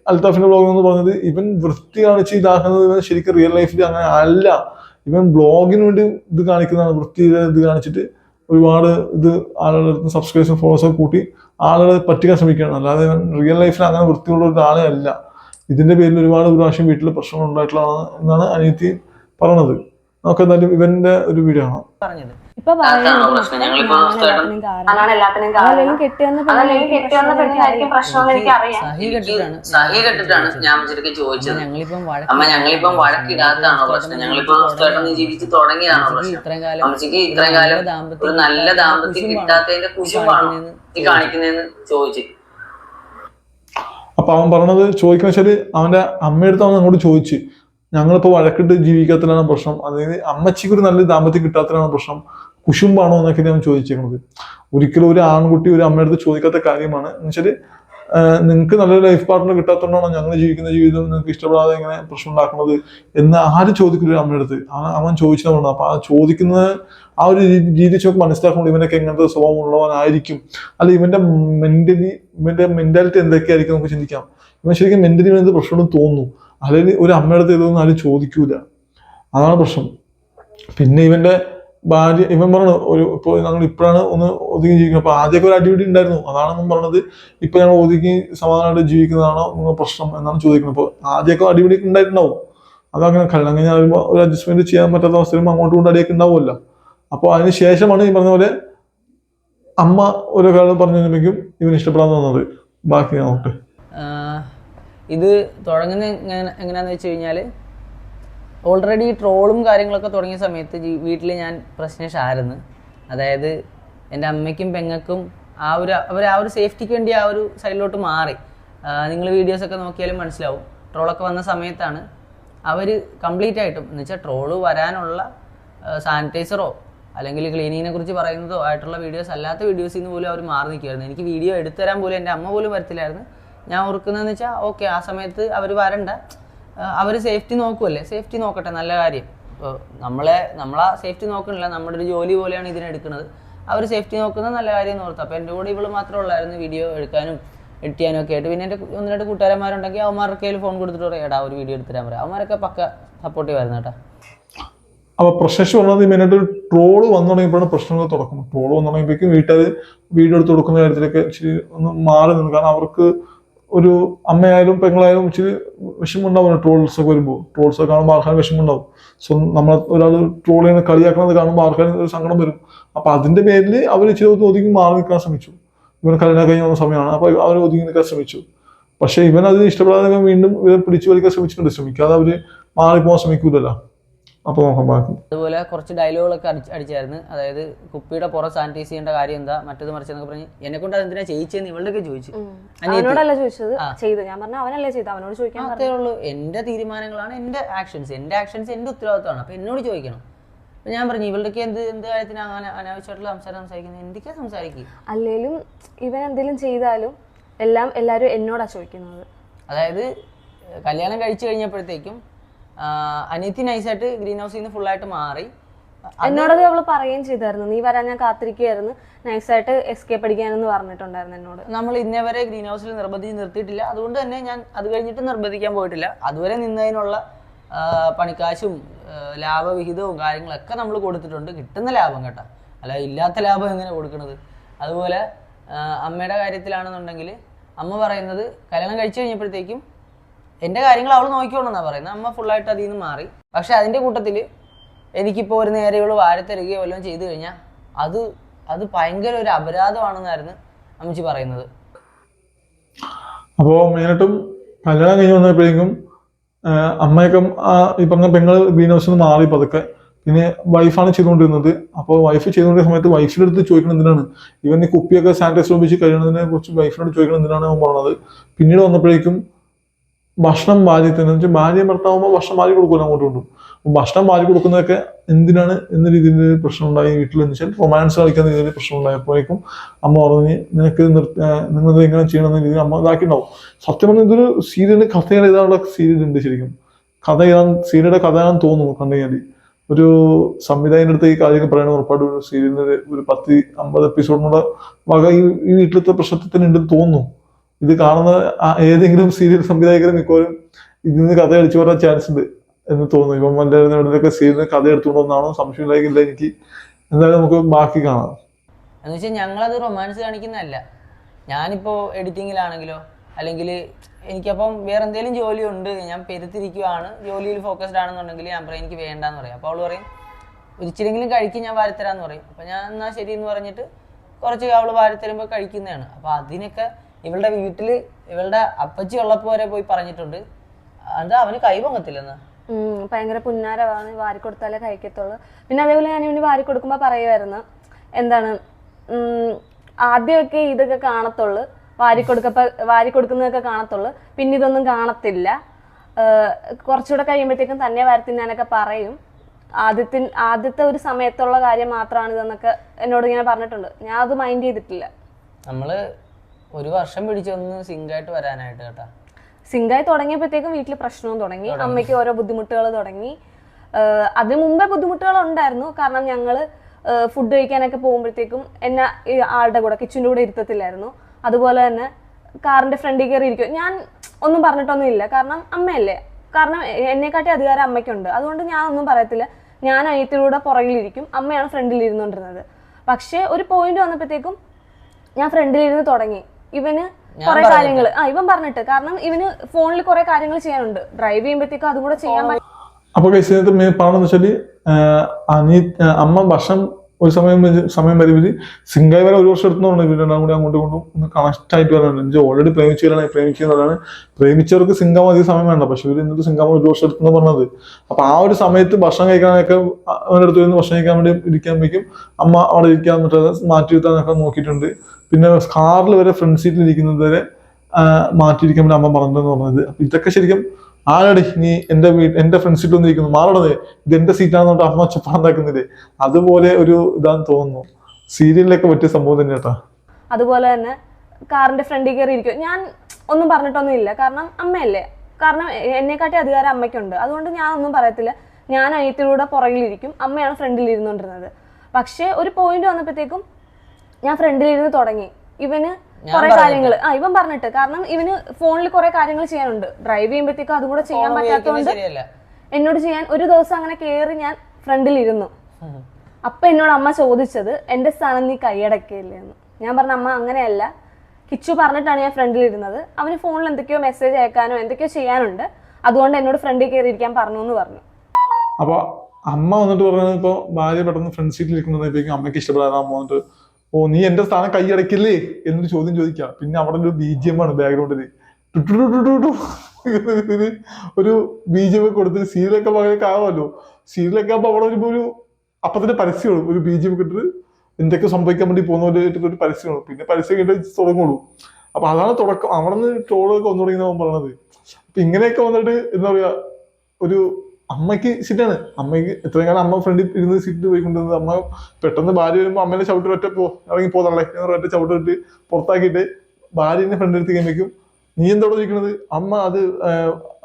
അൽത്താഫിന്റെ ബ്ലോഗ് എന്ന് പറഞ്ഞത് ഇവൻ വൃത്തി കാണിച്ച് ഇതാക്കുന്നത് ഇവൻ ശരിക്കും റിയൽ ലൈഫിൽ അങ്ങനെ അല്ല. ഇവൻ ബ്ലോഗിന് വേണ്ടി ഇത് കാണിക്കുന്നതാണ്. വൃത്തി ഇത് കാണിച്ചിട്ട് ഒരുപാട് ഇത് ആളുകളുടെ അടുത്ത് സബ്സ്ക്രൈബേഴ്സും ഫോളോവേഴ്സും കൂട്ടി ആളുകളെ പറ്റിക്കാൻ ശ്രമിക്കുകയാണ്. അല്ലാതെ ഇവൻ റിയൽ ലൈഫിൽ അങ്ങനെ വൃത്തിയുള്ള ഒരാളെ അല്ല. ഇതിന്റെ പേരിൽ ഒരുപാട് പ്രാവശ്യം വീട്ടിൽ പ്രശ്നങ്ങൾ ഉണ്ടായിട്ടുള്ളതാണ് എന്നാണ് അനിയത്തി പറഞ്ഞത് നമുക്ക് എന്തായാലും ഇവന്റെ ഒരു വീഡിയോ ആണ് പ്രശ്നം? പ്രശ്നം അമ്മ ഞങ്ങളിപ്പം വഴക്കിടാത്തതാണോ പ്രശ്നം? ഞങ്ങളിപ്പോ സ്വസ്ഥമായിട്ടൊന്ന് ജീവിച്ച് തുടങ്ങിയതാണോ പ്രശ്നം? ഇത്രയും കാലം അമ്മച്ചിക്ക് ഇത്രയും കാലം ഒരു നല്ല ദാമ്പത്യം കിട്ടാത്തതിന്റെ കുശുമാണോ ഈ കാണിക്കുന്നതെന്ന് ചോദിച്ചു. അപ്പൊ അവൻ പറഞ്ഞത് ചോദിക്കുന്ന വെച്ചാൽ അവന്റെ അമ്മയടുത്ത് അവൻ അങ്ങോട്ട് ചോദിച്ചു. ഞങ്ങളിപ്പോ വഴക്കിട്ട് ജീവിക്കാത്തതിലാണ് പ്രശ്നം. അതായത് അമ്മച്ചിക്ക് ഒരു നല്ല ദാമ്പത്യം കിട്ടാത്തതിലാണ് പ്രശ്നം കുശുമ്പാണോ എന്നൊക്കെ ഞാൻ ചോദിച്ചിരിക്കുന്നത് ഒരിക്കലും ഒരു ആൺകുട്ടി ഒരു അമ്മയടുത്ത് ചോദിക്കാത്ത കാര്യമാണ്. എന്ന് വെച്ചാൽ നിങ്ങൾക്ക് നല്ലൊരു ലൈഫ് പാർട്ണർ കിട്ടാത്തതുകൊണ്ടാണ് ഞങ്ങൾ ജീവിക്കുന്ന ജീവിതം നിങ്ങൾക്ക് ഇഷ്ടപ്പെടാതെ ഇങ്ങനെ പ്രശ്നം ഉണ്ടാക്കുന്നത് എന്ന് ആര് ചോദിക്കില്ല ഒരു അമ്മയടുത്ത് അവൻ ചോദിച്ചതാണ് അപ്പൊ ആ ചോദിക്കുന്നത് ആ ഒരു രീതി ചോക്ക് മനസ്സിലാക്കുമ്പോൾ ഇവനൊക്കെ എങ്ങനത്തെ സ്വഭാവം ഉള്ളവനായിരിക്കും. അല്ല ഇവന്റെ മെന്റലി ഇവന്റെ മെന്റാലിറ്റി എന്തൊക്കെയായിരിക്കും നമുക്ക് ചിന്തിക്കാം. ഇവൻ ശരിക്കും മെന്റലി ഇവനെന്ത് പ്രശ്നം തോന്നുന്നു. അല്ലെങ്കിൽ ഒരു അമ്മയുടെ അടുത്ത് ഇതൊന്നും ആരും ചോദിക്കൂല. അതാണ് പ്രശ്നം. പിന്നെ ഇവന്റെ ഭാര്യ ഇവൻ പറഞ്ഞു ഒരു ഇപ്പോൾ ഞങ്ങൾ ഇപ്പോഴാണ് ഒന്ന് ഒതുങ്ങി ജീവിക്കുന്നത്. അപ്പൊ ആദ്യമൊക്കെ ഒരു അടിപിടി ഉണ്ടായിരുന്നു. അതാണ് ഞാൻ പറഞ്ഞത്. ഇപ്പൊ ഞങ്ങൾ ഒതുങ്ങി സമാധാനമായിട്ട് ജീവിക്കുന്നതാണോ നിങ്ങൾ പ്രശ്നം എന്നാണ് ചോദിക്കുന്നത്. അപ്പോൾ ആദ്യമൊക്കെ അടിപിടി ഉണ്ടായിട്ടുണ്ടാവും. അതങ്ങനെ കല്യാണം കഴിഞ്ഞാൽ വരുമ്പോൾ ഒരു അഡ്ജസ്റ്റ്മെന്റ് ചെയ്യാൻ പറ്റാത്ത അവസരം അങ്ങോട്ടും കൊണ്ട് അടിയൊക്കെ ഉണ്ടാവുമല്ലോ. അപ്പോൾ അതിന് ശേഷമാണ് ഈ പറഞ്ഞ പോലെ അമ്മ ഒരു കാലം പറഞ്ഞു കഴിഞ്ഞപ്പോഴേക്കും ഇവന് ഇഷ്ടപ്പെടാൻ തോന്നുന്നത്. ബാക്കി നോക്കട്ടെ. ഇത് തുടങ്ങുന്ന എങ്ങനെ എങ്ങനെയാന്ന് വെച്ച് കഴിഞ്ഞാൽ ഓൾറെഡി ട്രോളും കാര്യങ്ങളൊക്കെ തുടങ്ങിയ സമയത്ത് വീട്ടിൽ ഞാൻ പ്രശ്നേഷായിരുന്നു അതായത് എന്റെ അമ്മയ്ക്കും പെങ്ങൾക്കും ആ ഒരു അവർ ആ ഒരു സേഫ്റ്റിക്ക് വേണ്ടി ആ ഒരു സൈഡിലോട്ട് മാറി. നിങ്ങൾ വീഡിയോസൊക്കെ നോക്കിയാലും മനസ്സിലാവും. ട്രോളൊക്കെ വന്ന സമയത്താണ് അവർ കംപ്ലീറ്റ് ആയിട്ടും എന്ന് വെച്ചാൽ ട്രോൾ വരാനുള്ള സാനിറ്റൈസറോ അല്ലെങ്കിൽ ക്ലീനിങ്ങിനെ കുറിച്ച് പറയുന്നതോ ആയിട്ടുള്ള വീഡിയോസ് അല്ലാത്ത വീഡിയോസിൽ നിന്ന് പോലും അവർ മാറി നിൽക്കുമായിരുന്നു എനിക്ക് വീഡിയോ എടുത്തു തരാൻ പോലും എന്റെ അമ്മ പോലും വരത്തില്ലായിരുന്നു. ഞാൻ ഓർക്കുന്നതെന്ന് വെച്ചാൽ ഓക്കെ ആ സമയത്ത് അവർ വരണ്ട. അവർ സേഫ്റ്റി നോക്കുമല്ലേ സേഫ്റ്റി നോക്കട്ടെ നല്ല കാര്യം. ഇപ്പോൾ നമ്മളെ നമ്മളാ സേഫ്റ്റി നോക്കണില്ല നമ്മുടെ ഒരു ജോലി പോലെയാണ് ഇതിനെടുക്കുന്നത് അവർ സേഫ്റ്റി നോക്കുന്നത് നല്ല കാര്യം ഓർത്തു. അപ്പോൾ എന്റെ കൂടെ ഇവൾ മാത്രമേ ഉള്ളായിരുന്നു വീഡിയോ എടുക്കാനും എഡിറ്റ് ചെയ്യാനും ഒക്കെ ആയിട്ട്. പിന്നെ എന്റെ ഒന്ന് രണ്ട് കൂട്ടുകാരന്മാരുണ്ടെങ്കിൽ അവന്മാരുടെ കയ്യിൽ ഫോൺ കൊടുത്തിട്ട് പറയാം എടാ ഒരു വീഡിയോ എടുത്തിരാൻ പറയാം. അവന്മാരൊക്കെ പക്ക സപ്പോർട്ടീവ് ആയിരുന്നു കേട്ടോ. അപ്പൊ പ്രശസ്തി പറഞ്ഞത് മെയിനായിട്ട് ട്രോൾ വന്നു തുടങ്ങിയപ്പോഴാണ് പ്രശ്നങ്ങൾ തുടക്കം ട്രോൾ വന്നു തുടങ്ങിയപ്പോഴേക്കും വീട്ടുകാർ വീഡിയോ എടുത്ത് കൊടുക്കുന്ന കാര്യത്തിലൊക്കെ ഒന്ന് മാറി നിന്നു. കാരണം അവർക്ക് ഒരു അമ്മയായാലും പെങ്ങളായാലും ഇച്ചിരി വിഷമമുണ്ടാവും ട്രോൾസ് ഒക്കെ വരുമ്പോൾ. ട്രോൾസ് ഒക്കെ കാണുമ്പോൾ ആൾക്കാർ വിഷമമുണ്ടാവും. സോ നമ്മൾ ഒരാൾ ട്രോൾ ചെയ്യുന്ന കളിയാക്കുന്നത് കാണുമ്പോൾ ആൾക്കാർ ഒരു സങ്കടം വരും. അപ്പൊ അതിന്റെ പേരിൽ അവർ ഇച്ചിരി ഒതുങ്ങി മാറി നിൽക്കാൻ ശ്രമിച്ചു. ഇവൻ കല്യാണം കഴിഞ്ഞ വന്ന സമയമാണ്. അപ്പൊ അവർ ഒതുങ്ങി നിൽക്കാൻ ശ്രമിച്ചു. പക്ഷെ ഇവൻ അതിന് ഇഷ്ടപ്പെടാതെ വീണ്ടും ഇവരെ പിടിച്ചു വലിക്കാൻ ശ്രമിച്ചിട്ടുണ്ട്. ശ്രമിക്കാതെ അവർ മാറിപ്പോകാൻ ശ്രമിക്കൂലല്ലോ. അപ്പൊ നോക്കാം അതുപോലെ കുറച്ച് ഡയലോഗുകളൊക്കെ അടിച്ച് അടിച്ചായിരുന്നു. അതായത് കുപ്പിയുടെ പുറം സാനിറ്റൈസ് ചെയ്യേണ്ട കാര്യം എന്താ മറ്റേത് മറിച്ചെന്നൊക്കെ പറഞ്ഞ് എന്നെ കൊണ്ട് അതെന്തിനാ ചെയ്യിച്ചെന്ന് ഇവളുടെയൊക്കെ ചോദിച്ചു. അവനോടല്ല ചോദിച്ചത്? ചെയ്ത്. ഞാൻ പറഞ്ഞു അവനല്ലേ ചെയ്ത് അവനോട് ചോദിക്കാൻ പറഞ്ഞു. അതേ ഉള്ളൂ എന്റെ തീരുമാനങ്ങളാണ് എന്റെ ആക്ഷൻസ് എന്റെ ആക്ഷൻസ് എന്റെ ഉത്തരവാദിത്തമാണ് അപ്പൊ എന്നോട് ചോദിക്കണം. അപ്പം ഞാൻ പറഞ്ഞു ഇവളുടെയൊക്കെ എന്ത് എന്ത് കാര്യത്തിന് അങ്ങനെ അനാവശ്യമായിട്ടുള്ള സംസാരം സംസാരിക്കുന്നത്? എന്തൊക്കെയാ സംസാരിക്കും? അല്ലേലും ഇവൻ എന്തെങ്കിലും ചെയ്താലും എല്ലാം എല്ലാരും എന്നോടാ ചോദിക്കുന്നത്. അതായത് കല്യാണം കഴിച്ചു കഴിഞ്ഞപ്പോഴത്തേക്കും അനിയത്തി നൈസായിട്ട് ഗ്രീൻ ഹൗസിൽ നിന്ന് ഫുള്ളായിട്ട് മാറി. എന്നോടത് അവൾ പറയുകയും ചെയ്തായിരുന്നു. നീ വരാൻ ഞാൻ കാത്തിരിക്കുകയായിരുന്നു. നൈസായിട്ട് എസ്കേപ്പ് അടിക്കാനെന്ന് പറഞ്ഞിട്ടുണ്ടായിരുന്നു എന്നോട്. നമ്മൾ ഇന്നേ വരെ ഗ്രീൻ ഹൗസിൽ നിർബന്ധിച്ച് നിർത്തിയിട്ടില്ല. അതുകൊണ്ട് തന്നെ ഞാൻ അത് കഴിഞ്ഞിട്ട് നിർബന്ധിക്കാൻ പോയിട്ടില്ല. അതുവരെ നിന്നതിനുള്ള പണിക്കാശും ലാഭവിഹിതവും കാര്യങ്ങളൊക്കെ നമ്മൾ കൊടുത്തിട്ടുണ്ട്. കിട്ടുന്ന ലാഭം കേട്ടോ. അല്ല ഇല്ലാത്ത ലാഭം എങ്ങനെ കൊടുക്കുന്നത് അതുപോലെ അമ്മയുടെ കാര്യത്തിലാണെന്നുണ്ടെങ്കിൽ അമ്മ പറയുന്നത് കല്യാണം കഴിച്ചു കഴിഞ്ഞപ്പോഴത്തേക്കും എന്റെ കാര്യങ്ങൾ അവൾ നോക്കിക്കോണമെന്നാണ് പറയുന്നത് അമ്മ ഫുള്ളായിട്ട് അതിൽ നിന്ന് മാറി. പക്ഷെ അതിന്റെ കൂട്ടത്തിൽ എനിക്കിപ്പോൾ ഒരു നേരെ നേരെയുള്ള വാരത്തരുകയോ വല്ലതും ചെയ്തു കഴിഞ്ഞാൽ അത് അത് ഭയങ്കര ഒരു അപരാധമാണെന്നായിരുന്നു അമ്മച്ചി പറയുന്നത്. അപ്പോൾ മെയിനായിട്ടും കല്യാണം കഴിഞ്ഞ് വന്നപ്പോഴേക്കും അമ്മയൊക്കെ ഈ പറഞ്ഞ പെങ്ങൾ ഗ്രീൻ ഹൗസിൽ നിന്ന് മാറി പതുക്കെ. പിന്നെ വൈഫാണ് ചെയ്തുകൊണ്ടിരുന്നത്. അപ്പോൾ വൈഫ് ചെയ്തുകൊണ്ടിരുന്ന സമയത്ത് വൈഫിന്റെ അടുത്ത് ചോദിക്കണം എന്തിനാണ്? ഇവൻ ഈ കുപ്പിയൊക്കെ സാനിറ്റൈസർ ഉപയോഗിച്ച് കഴിയുന്നതിനെ കുറിച്ച് വൈഫിനോട് ചോദിക്കണം എന്തിനാണ് അവൻ പറഞ്ഞത്? പിന്നീട് വന്നപ്പോഴേക്കും ഭക്ഷണം ഭാര്യ തന്നെ വെച്ചാൽ ഭാര്യ ഭർത്താവുമ്പോൾ ഭക്ഷണം ഭാര്യ കൊടുക്കുമല്ലോ അങ്ങോട്ടും കൊണ്ടു ഭക്ഷണം ഭാര്യ കൊടുക്കുന്നതൊക്കെ എന്തിനാണ് എന്ന രീതിയിൽ പ്രശ്നം ഉണ്ടായി വീട്ടിൽ എന്ന് വെച്ചാൽ റൊമാൻസ് കളിക്കുന്ന രീതിയിൽ പ്രശ്നം ഉണ്ടായപ്പോഴേക്കും അമ്മ പറഞ്ഞ് നിനക്ക് നിങ്ങൾ എങ്ങനെ ചെയ്യണം എന്ന രീതിയിൽ അമ്മ ഇതാക്കിയിട്ടുണ്ടാവും. സത്യം പറഞ്ഞാൽ ഇതൊരു സീരിയൽ കഥ എഴുതാനുള്ള സീരിയൽ ഉണ്ട് ശരിക്കും. കഥ എഴുതാൻ കഥ ആണെന്ന് തോന്നുന്നു കണ്ടു കഴിഞ്ഞാൽ. ഒരു സംവിധായകന്റെ അടുത്ത് ഈ കാര്യമൊക്കെ പറയണ ഉറപ്പായിട്ട് ഒരു സീരിയലിന് ഒരു- പത്ത് അമ്പത് എപ്പിസോഡിനുള്ള വക ഈ വീട്ടിലത്തെ പ്രശ്നത്തിന് ഉണ്ടെന്ന് തോന്നുന്നു. ഇത് കാണുന്ന ഏതെങ്കിലും സീരിയൽ സംവിധായകർ മിക്കവാറും നിന്ന് കഥ അടിച്ചു പറയാൻ ചാൻസ് ഉണ്ട് എന്ന് തോന്നുന്നു. ഇപ്പം എവിടെയൊക്കെ സീരിയലിന് കഥ എടുത്തുകൊണ്ടെന്നാണോ സംശയം ഉണ്ടായില്ല എനിക്ക്. എന്തായാലും നമുക്ക് ബാക്കി കാണാം. എന്ന് വെച്ചാൽ ഞങ്ങളത് റൊമാൻസ് കാണിക്കുന്നതല്ല. ഞാനിപ്പോൾ എഡിറ്റിങ്ങിലാണെങ്കിലോ അല്ലെങ്കിൽ എനിക്കപ്പം വേറെ എന്തെങ്കിലും ജോലി ഉണ്ട് ഞാൻ പെരുത്തിരിക്കുവാണ് ജോലിയിൽ ഫോക്കസ്ഡ് ആണെന്നുണ്ടെങ്കിൽ ഞാൻ പറയും എനിക്ക് വേണ്ടാന്ന് പറയും. അപ്പോൾ അവൾ പറയും ഒരിച്ചിലെങ്കിലും കഴിക്കും ഞാൻ വാരിത്തരാന്ന് പറയും. അപ്പം ഞാൻ എന്നാൽ ശരി എന്ന് പറഞ്ഞിട്ട് കുറച്ച് അവൾ വാരിത്തരുമ്പോൾ കഴിക്കുന്നതാണ്. അപ്പോൾ അതിനൊക്കെ ഇവളുടെ വീട്ടിൽ ഇവളുടെ അപ്പച്ചി ഉള്ളപ്പോ വരെ പോയി പറഞ്ഞിട്ടുണ്ട്. എന്താ അവന് കൈ പൊങ്ങത്തില്ലെന്ന്. ഉം, ഭയങ്കര പുന്നാരമാണ് വാരി കൊടുത്താലേ കഴിക്കത്തുള്ളൂ. പിന്നെ അതേപോലെ ഞാൻ ഇവന് വാരി കൊടുക്കുമ്പോൾ പറയുമായിരുന്നു എന്താണ്? ആദ്യമൊക്കെ ഇതൊക്കെ കാണത്തുള്ളൂ. വാരി കൊടുക്കപ്പ വാരി കൊടുക്കുന്നതൊക്കെ കാണത്തുള്ളൂ. പിന്നെ ഇതൊന്നും കാണത്തില്ല. കുറച്ചുകൂടെ കഴിയുമ്പോഴത്തേക്കും തന്നെ വാരി തിന്നാനൊക്കെ പറയും. ആദ്യത്തിൻ ആദ്യത്തെ ഒരു സമയത്തുള്ള കാര്യം മാത്രമാണ് ഇതെന്നൊക്കെ എന്നോട് ഇങ്ങനെ പറഞ്ഞിട്ടുണ്ട്. ഞാൻ അത് മൈൻഡ് ചെയ്തിട്ടില്ല. നമ്മൾ ഒരു വർഷം പിടിച്ചൊന്ന് സിങ്കായിട്ട് വരാനായിട്ട് കേട്ടാ. സിങ്കായി തുടങ്ങിയപ്പോഴത്തേക്കും വീട്ടിൽ പ്രശ്നവും തുടങ്ങി. അമ്മയ്ക്ക് ഓരോ ബുദ്ധിമുട്ടുകൾ തുടങ്ങി. അതിനു മുമ്പേ ബുദ്ധിമുട്ടുകൾ ഉണ്ടായിരുന്നു കാരണം ഞങ്ങൾ ഫുഡ് കഴിക്കാനൊക്കെ പോകുമ്പോഴത്തേക്കും എന്നെ ആളുടെ കൂടെ കിച്ചന്റെ കൂടെ ഇരുത്തത്തില്ലായിരുന്നു. അതുപോലെ തന്നെ കാറിന്റെ ഫ്രണ്ടിൽ കയറി ഇരിക്കും. ഞാൻ ഒന്നും പറഞ്ഞിട്ടൊന്നും ഇല്ല. കാരണം അമ്മയല്ലേ. കാരണം എന്നെക്കാട്ടി അധികാരം അമ്മയ്ക്കുണ്ട്. അതുകൊണ്ട് ഞാൻ ഒന്നും പറയത്തില്ല. ഞാൻ അനിയത്തിലൂടെ പുറകിലിരിക്കും. അമ്മയാണ് ഫ്രണ്ടിൽ ഇരുന്നുകൊണ്ടിരുന്നത് പക്ഷേ ഒരു പോയിന്റ് വന്നപ്പോഴത്തേക്കും ഞാൻ ഫ്രണ്ടിലിരുന്ന് തുടങ്ങി. ഇവന് കുറെ കാര്യങ്ങൾ ആ ഇവൻ പറഞ്ഞിട്ട്. കാരണം ഇവന് ഫോണിൽ കുറെ കാര്യങ്ങൾ ചെയ്യാനുണ്ട്. ഡ്രൈവ് ചെയ്യുമ്പോഴത്തേക്കും അതും കൂടെ ചെയ്യാൻ പറ്റും അപ്പൊ പറയണെന്ന് വെച്ചാൽ അനി അമ്മ ഭക്ഷണം ഒരു സമയം സമയം പരിമിതി സിംഗായി വരെ ഒരു വർഷം എടുത്തോണ്ട് ഇവർ രണ്ടാം കൂടി അങ്ങോട്ടും ഇങ്ങോട്ടും. ഒന്ന് കണക്ട് ആയിട്ട് വരാനുണ്ട് എനിക്ക് ഓൾറെഡി പ്രേമിച്ചവരാണ് പ്രേമിക്കുന്നതാണ് പ്രേമിച്ചവർക്ക് സിംഗം അധികം സമയം വേണ്ട. പക്ഷെ ഇവർ ഇന്നത്തെ സിംഗം ഒരു വർഷം എടുത്തെന്ന് പറഞ്ഞത്. അപ്പൊ ആ ഒരു സമയത്ത് ഭക്ഷണം കഴിക്കാനൊക്കെ അവരുടെ അടുത്ത് വരുന്ന ഭക്ഷണം കഴിക്കാൻ വേണ്ടി ഇരിക്കാൻ വയ്ക്കും. അമ്മ അവിടെ ഇരിക്കാൻ പറ്റാതെ മാറ്റി നിർത്താനൊക്കെ നോക്കിയിട്ടുണ്ട്. പിന്നെ കാറിൽ വരെ ഫ്രണ്ട് സീറ്റിൽ ഇരിക്കുന്നത് വരെ മാറ്റിയിരിക്കാൻ വേണ്ടി അമ്മ പറഞ്ഞതെന്ന് പറഞ്ഞത്. ഇതൊക്കെ ശരിക്കും ആരടി നീ എന്റെ വീ എന്റെ ഫ്രണ്ട്സിട്ട് വന്നിരിക്കുന്നു? മാറണത് ഇത് എന്റെ സീറ്റാണെന്ന് പറഞ്ഞിട്ട് അമ്മ ചുപ്പാണ്ടാക്കുന്നില്ലേ അതുപോലെ ഒരു ഇതാന്ന് തോന്നുന്നു. സീരിയലിലൊക്കെ പറ്റിയ സംഭവം തന്നെ കേട്ടാ. അതുപോലെ തന്നെ കാറിന്റെ ഫ്രണ്ടിൽ കയറി ഇരിക്കും ഞാൻ ഒന്നും പറഞ്ഞിട്ടൊന്നും ഇല്ല. കാരണം അമ്മയല്ലേ. കാരണം എന്നെക്കാട്ടി അധികാരം അമ്മയ്ക്കുണ്ട്. അതുകൊണ്ട് ഞാൻ ഒന്നും പറയത്തില്ല. ഞാൻ അനിയത്തിലൂടെ പുറകിലിരിക്കും അമ്മയാണ് ഫ്രണ്ടിൽ ഇരുന്നുകൊണ്ടിരുന്നത് പക്ഷേ ഒരു പോയിന്റ് വന്നപ്പോഴത്തേക്കും ഞാൻ ഫ്രണ്ടിലിരുന്ന് തുടങ്ങി. ഇവന് കുറെ കാര്യങ്ങൾ ആ ഇവൻ പറഞ്ഞിട്ട്. കാരണം ഇവന് ഫോണിൽ കുറെ കാര്യങ്ങൾ ചെയ്യാനുണ്ട്. ഡ്രൈവ് ചെയ്യുമ്പോഴത്തേക്കും അതും കൂടെ ചെയ്യാൻ പറ്റാത്തതുകൊണ്ട് ശരിയല്ല. എന്നോട് ചെയ്യാൻ ഒരു ദിവസം അങ്ങനെ കേറി ഞാൻ ഫ്രണ്ടിൽ ഇരുന്നു. അപ്പൊ എന്നോട് അമ്മ ചോദിച്ചത് എന്റെ സ്ഥാനം നീ കൈയടക്കില്ലേ? എന്ന്. ഞാൻ പറഞ്ഞ അമ്മ അങ്ങനെയല്ല. കിച്ചു പറഞ്ഞിട്ടാണ് ഞാൻ ഫ്രണ്ടിൽ ഇരുന്നത് അവന് ഫോണിൽ എന്തൊക്കെയോ മെസ്സേജ് അയക്കാനോ എന്തൊക്കെയോ ചെയ്യാനുണ്ട്. അതുകൊണ്ട് എന്നോട് ഫ്രണ്ടിൽ കയറി ഇരിക്കാൻ പറഞ്ഞു എന്ന് പറഞ്ഞു. അപ്പൊ അമ്മ വന്നിട്ട് പറഞ്ഞത് ഇപ്പൊ ഭാര്യ പെട്ടെന്ന് ഫ്രണ്ട് സീറ്റിൽ ഇരിക്കുന്നതായിരിക്കും അമ്മയ്ക്ക് ഇഷ്ടപ്പെടാതെ അമ്മ വന്നിട്ട് ഓ നീ എന്റെ സ്ഥാനം കൈയടക്കില്ലേ? എന്നൊരു ചോദ്യം ചോദിക്കാം. പിന്നെ അവിടെ ഒരു ബി ജി എം ആണ് ബാക്ക്ഗ്രൗണ്ടിൽ ഒരു ബി ജി എം കൊടുത്ത് സീരിയലൊക്കെ പകരൊക്കെ ആവാമല്ലോ സീരിയലൊക്കെ ആകുമ്പോൾ അവിടെ ഒരു ഒരു അപ്പത്തിന്റെ പരസ്യമാണ്. ഒരു ബി ജി എം കിട്ടിട്ട് എന്തൊക്കെ സംഭവിക്കാൻ വേണ്ടി പോകുന്ന പോലെ ഒരു പരസ്യമാണ്. പിന്നെ പരസ്യം കിട്ടി തുടങ്ങുള്ളൂ. അപ്പൊ അതാണ് തുടക്കം. അവിടെ നിന്ന് ട്രോളൊക്കെ വന്നു പറയണത്. അപ്പൊ ഇങ്ങനെയൊക്കെ വന്നിട്ട് എന്താ പറയാ ഒരു അമ്മയ്ക്ക് സിറ്റാണ് അമ്മയ്ക്ക് എത്രയും കാലം അമ്മ ഫ്രണ്ടിൽ ഇരുന്ന് സിറ്റ് പോയിക്കൊണ്ടിരുന്നത് അമ്മ പെട്ടെന്ന് ഭാര്യ വരുമ്പോൾ അമ്മേനെ ചവിട്ടി ഒറ്റ പോ ഇറങ്ങി പോതള്ളേ എന്ന് ഒറ്റ ചവിട്ടിട്ട് പുറത്താക്കിയിട്ട് ഭാര്യനെ ഫ്രണ്ട് എടുത്ത് കഴിയുമ്പോഴേക്കും നീ എന്തോടെ ചോദിക്കണത് അമ്മ അത്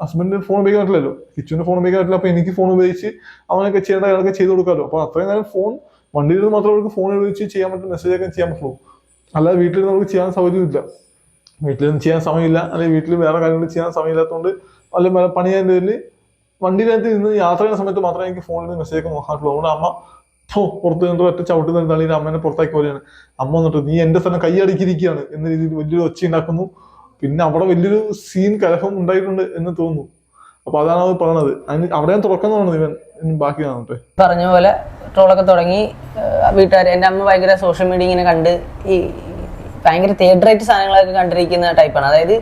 ഹസ്ബൻഡിന് ഫോൺ ഉപയോഗിക്കാൻ പറ്റില്ലല്ലോ. കിച്ചുവിന് ഫോൺ ഉപയോഗിക്കാൻ പറ്റില്ല. അപ്പൊ എനിക്ക് ഫോൺ ഉപയോഗിച്ച് അവനൊക്കെ ചെയ്യേണ്ട കാര്യങ്ങളൊക്കെ ചെയ്ത് കൊടുക്കാമല്ലോ അപ്പൊ അത്രയും നേരം ഫോൺ വണ്ടിയിൽ നിന്ന് മാത്രമേ അവർക്ക് ഫോൺ ഉപയോഗിച്ച് ചെയ്യാൻ പറ്റും മെസ്സേജ് ഒക്കെ ചെയ്യാൻ പറ്റുള്ളൂ. അല്ലാതെ വീട്ടിൽ നിന്ന് അവർക്ക് ചെയ്യാൻ സൗകര്യമില്ല. വീട്ടിലൊന്നും ചെയ്യാൻ സമയമില്ല. അല്ലെങ്കിൽ വീട്ടിൽ വേറെ കാര്യങ്ങൾ ചെയ്യാൻ സമയമില്ലാത്തതുകൊണ്ട് വല്ല പണിയാൻ പേരിൽ വണ്ടിയിനകത്ത് നിന്ന് യാത്ര ചെയ്യുന്ന സമയത്ത് മാത്രമേ എനിക്ക് ഫോണിൽ നിന്ന് മെസ്സേജ് ഒക്കെ നോക്കാറുള്ളൂ. അതുകൊണ്ട് അമ്മ പുറത്ത് നിന്നിട്ട് ഒറ്റ ചവിട്ടി നിന്ന് ഈ അമ്മേനെ പുറത്താക്കി പോലെയാണ് അമ്മ വന്നിട്ട് നീ എന്റെ സ്ഥലം കൈയടിക്കിരിക്കുകയാണ് എന്ന രീതിയിൽ വലിയൊരു ഒച്ച ഉണ്ടാക്കുന്നു. പിന്നെ അവിടെ വലിയൊരു സീൻ കലഹം ഉണ്ടായിട്ടുണ്ട് എന്ന് തോന്നുന്നു. അപ്പൊ അതാണ് അവർ പറഞ്ഞത് അവിടെ തുറക്കുന്ന പറഞ്ഞത് ഇവൻ ബാക്കി കാണട്ടെ പറഞ്ഞ പോലെ ട്രോളൊക്കെ തുടങ്ങി. വീട്ടുകാർ എന്റെ അമ്മ ഭയങ്കര സോഷ്യൽ മീഡിയ ഇങ്ങനെ കണ്ട് ഈ ഭയങ്കര തിയേറ്ററേറ്റ് സാധനങ്ങളൊക്കെ കണ്ടിരിക്കുന്ന ടൈപ്പാണ് അതായത്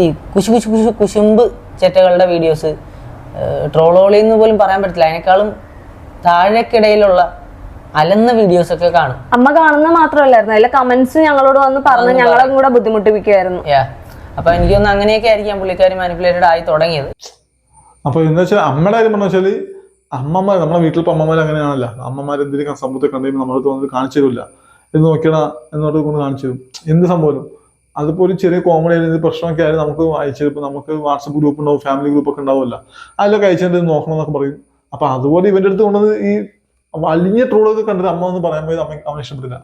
ഈ കുശു കുശു കുശു കുശുമ്പ് ചെറ്റകളുടെ വീഡിയോസ് ട്രോളോളി എന്ന് പോലും പറയാൻ പറ്റില്ല അതിനേക്കാളും താഴേക്കിടയിലുള്ള അലന്ന വീഡിയോസ് ഒക്കെ കാണും. അമ്മ കാണുന്ന മാത്രമല്ലായിരുന്നു. അതിലെ കമന്റ്സ് ഞങ്ങളോട് വന്ന് പറഞ്ഞ് ഞങ്ങളെ കൂടെ ബുദ്ധിമുട്ടിപ്പിക്കുകയായിരുന്നു യാ അപ്പൊ എനിക്കൊന്ന് അങ്ങനെയൊക്കെ ആയിരിക്കാം പുള്ളിക്കാരി മാനിപ്പുലേറ്റഡ് ആയി തുടങ്ങിയത്. അപ്പൊ എന്താ വെച്ചാൽ അമ്മയുടെ കാര്യം പറഞ്ഞു വെച്ചാൽ അമ്മമാർ നമ്മുടെ ഇപ്പൊ അമ്മമാർ അങ്ങനെയാണല്ല. അമ്മമാർ എന്തെങ്കിലും സംഭവത്തെ കണ്ടെങ്കിലും നമ്മളടുത്ത് വന്നിട്ട് കാണിച്ചു തരില്ല. എന്ന് നോക്കിയടാ എന്നോട് കൊണ്ട് കാണിച്ചു തരും. എന്ത് സംഭവം അതിപ്പോ ഒരു ചെറിയ കോമഡി ആയിരുന്നു പ്രശ്നമൊക്കെ ആയാലും നമുക്ക് അയച്ചത് ഇപ്പൊ നമുക്ക് വാട്സപ്പ് ഗ്രൂപ്പ് ഉണ്ടാവും ഫാമിലി ഗ്രൂപ്പ് ഒക്കെ ഉണ്ടാവുമല്ലോ. അതിലൊക്കെ അയച്ചിട്ട് നോക്കണം എന്നൊക്കെ പറയും. അപ്പൊ അതുപോലെ ഇവന്റെ അടുത്ത് കൊണ്ടത് ഈ വലിയ ട്രോളൊക്കെ കണ്ടിട്ട് അമ്മ എന്ന് പറയാൻ പോയത് അമ്മ അവന് ഇഷ്ടപ്പെട്ടില്ല.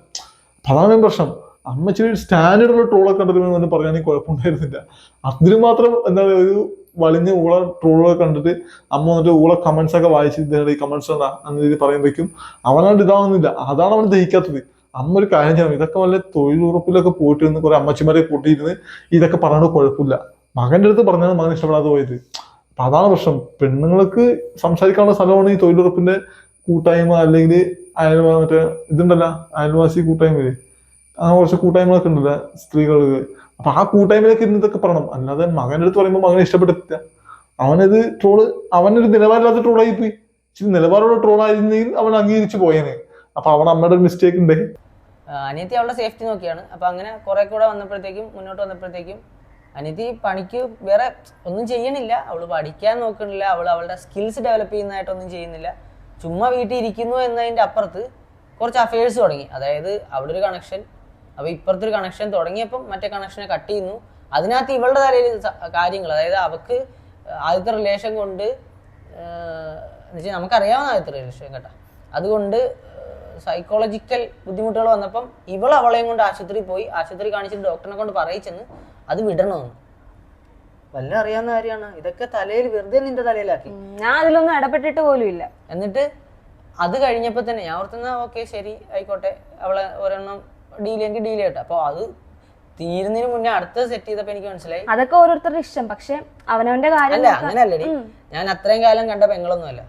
അപ്പൊ അതാണ് പ്രശ്നം. അമ്മ ഇച്ചിരി സ്റ്റാൻഡേർഡ് ഉള്ള ട്രോളൊക്കെ കണ്ടിട്ട് എന്ന് പറയുകയാണെങ്കിൽ കുഴപ്പമുണ്ടായിരുന്നില്ല. അതിന് മാത്രം എന്താ പറയുക ഒരു വലിഞ്ഞ ഊള ട്രോളൊക്കെ കണ്ടിട്ട് അമ്മ വന്നിട്ട് ഊള കമന്റ്സ് ഒക്കെ വായിച്ചിട്ട് ഈ കമന്റ്സ് എന്താ എന്ന രീതിയിൽ പറയുമ്പോഴേക്കും അവനാണ്ട് ഇതാവുന്നില്ല. അതാണ് അവൻ ദഹിക്കാത്തത്. അമ്മ ഒരു കാര്യം ചെയ്യണം. ഇതൊക്കെ വല്ല തൊഴിലുറപ്പിലൊക്കെ പോയിട്ടിരുന്ന് കുറെ അമ്മച്ചിമാരെ കൂട്ടിയിരുന്ന് ഇതൊക്കെ പറഞ്ഞത് കുഴപ്പമില്ല. മകന്റെ അടുത്ത് പറഞ്ഞാൽ മകൻ ഇഷ്ടപ്പെടാതെ പോയത്. അപ്പൊ അതാണ് പ്രശ്നം. പെണ്ണുങ്ങൾക്ക് സംസാരിക്കാനുള്ള സ്ഥലമാണ് ഈ തൊഴിലുറപ്പിന്റെ കൂട്ടായ്മ അല്ലെങ്കിൽ അയൽ മറ്റേ ഇതുണ്ടല്ലോ അയൽവാസി കൂട്ടായ്മയിൽ അങ്ങനെ കുറച്ച് കൂട്ടായ്മകളൊക്കെ ഉണ്ടല്ലോ സ്ത്രീകൾക്ക്. അപ്പൊ ആ കൂട്ടായ്മയിലൊക്കെ ഇരുന്ന് ഇതൊക്കെ പറയണം. അല്ലാതെ മകന്റെ അടുത്ത് പറയുമ്പോൾ മകനെ ഇഷ്ടപ്പെട്ടില്ല അവനത് ട്രോൾ അവനൊരു നിലവാരമില്ലാത്ത ട്രോളായി പോയി ഇച്ചിരി നിലവാരമുള്ള ട്രോളായിരുന്നെങ്കിൽ അവൻ അംഗീകരിച്ചു പോയേനെ. അപ്പൊ അവൻ അമ്മയുടെ ഒരു മിസ്റ്റേക്ക് ഉണ്ട്. അനിയത്തി അവളുടെ സേഫ്റ്റി നോക്കിയാണ്. അപ്പൊ അങ്ങനെ കുറെ കൂടെ വന്നപ്പോഴത്തേക്കും മുന്നോട്ട് വന്നപ്പോഴത്തേക്കും അനിയത്തി പണിക്ക് വേറെ ഒന്നും ചെയ്യണില്ല. അവൾ പഠിക്കാൻ നോക്കണില്ല. അവൾ അവളുടെ സ്കിൽസ് ഡെവലപ്പ് ചെയ്യുന്നതായിട്ടൊന്നും ചെയ്യുന്നില്ല. ചുമ്മാ വീട്ടിൽ ഇരിക്കുന്നു എന്നതിന്റെ അപ്പുറത്ത് കുറച്ച് അഫയേഴ്സ് തുടങ്ങി. അതായത് അവിടെ ഒരു കണക്ഷൻ അപ്പൊ ഇപ്പുറത്തെ ഒരു കണക്ഷൻ തുടങ്ങിയപ്പം മറ്റേ കണക്ഷനെ കട്ട് ചെയ്യുന്നു. അതിനകത്ത് ഇവളുടെ തലയിൽ കാര്യങ്ങൾ അതായത് അവക്ക് ആദ്യത്തെ റിലേഷൻ കൊണ്ട് എന്നുവെച്ചാൽ നമുക്കറിയാവുന്ന ആദ്യത്തെ റിലേഷൻ കേട്ടോ. അതുകൊണ്ട് സൈക്കോളജിക്കൽ ബുദ്ധിമുട്ടുകൾ വന്നപ്പം ഇവൾ അവളെയും കൊണ്ട് ആശുപത്രി പോയി. ആശുപത്രി കാണിച്ചിട്ട് ഡോക്ടറിനെ കൊണ്ട് പറയിച്ചെന്ന് അത് വിടണമെന്ന് വല്ല അറിയാവുന്ന കാര്യമാണ്. ഇതൊക്കെ തലയിൽ വെറുതെ നിന്റെ തലയിലാക്കി. ഞാൻ അതിലൊന്നും ഇടപെട്ടിട്ട് പോലും ഇല്ല. എന്നിട്ട് അത് കഴിഞ്ഞപ്പോൾ തന്നെ ഞാൻ ഓർത്തുന്ന ഓക്കെ ശരി ആയിക്കോട്ടെ. അവളെ ഒരെണ്ണം ഡീൽ ചെയ്യെങ്കിൽ ഡീൽ ചെയ്യട്ടെ. അപ്പോൾ അത് തീരുന്നതിന് മുന്നേ അടുത്ത സെറ്റ് ചെയ്തപ്പോ എനിക്ക് മനസ്സിലായി. അതൊക്കെ ഓരോരുത്തരുടെ ഇഷ്ടം. പക്ഷെ അവനവന്റെ കാര്യം അല്ല അങ്ങനെയല്ലടി ഞാൻ അത്രയും കാലം കണ്ട പെങ്ങളൊന്നുമല്ല.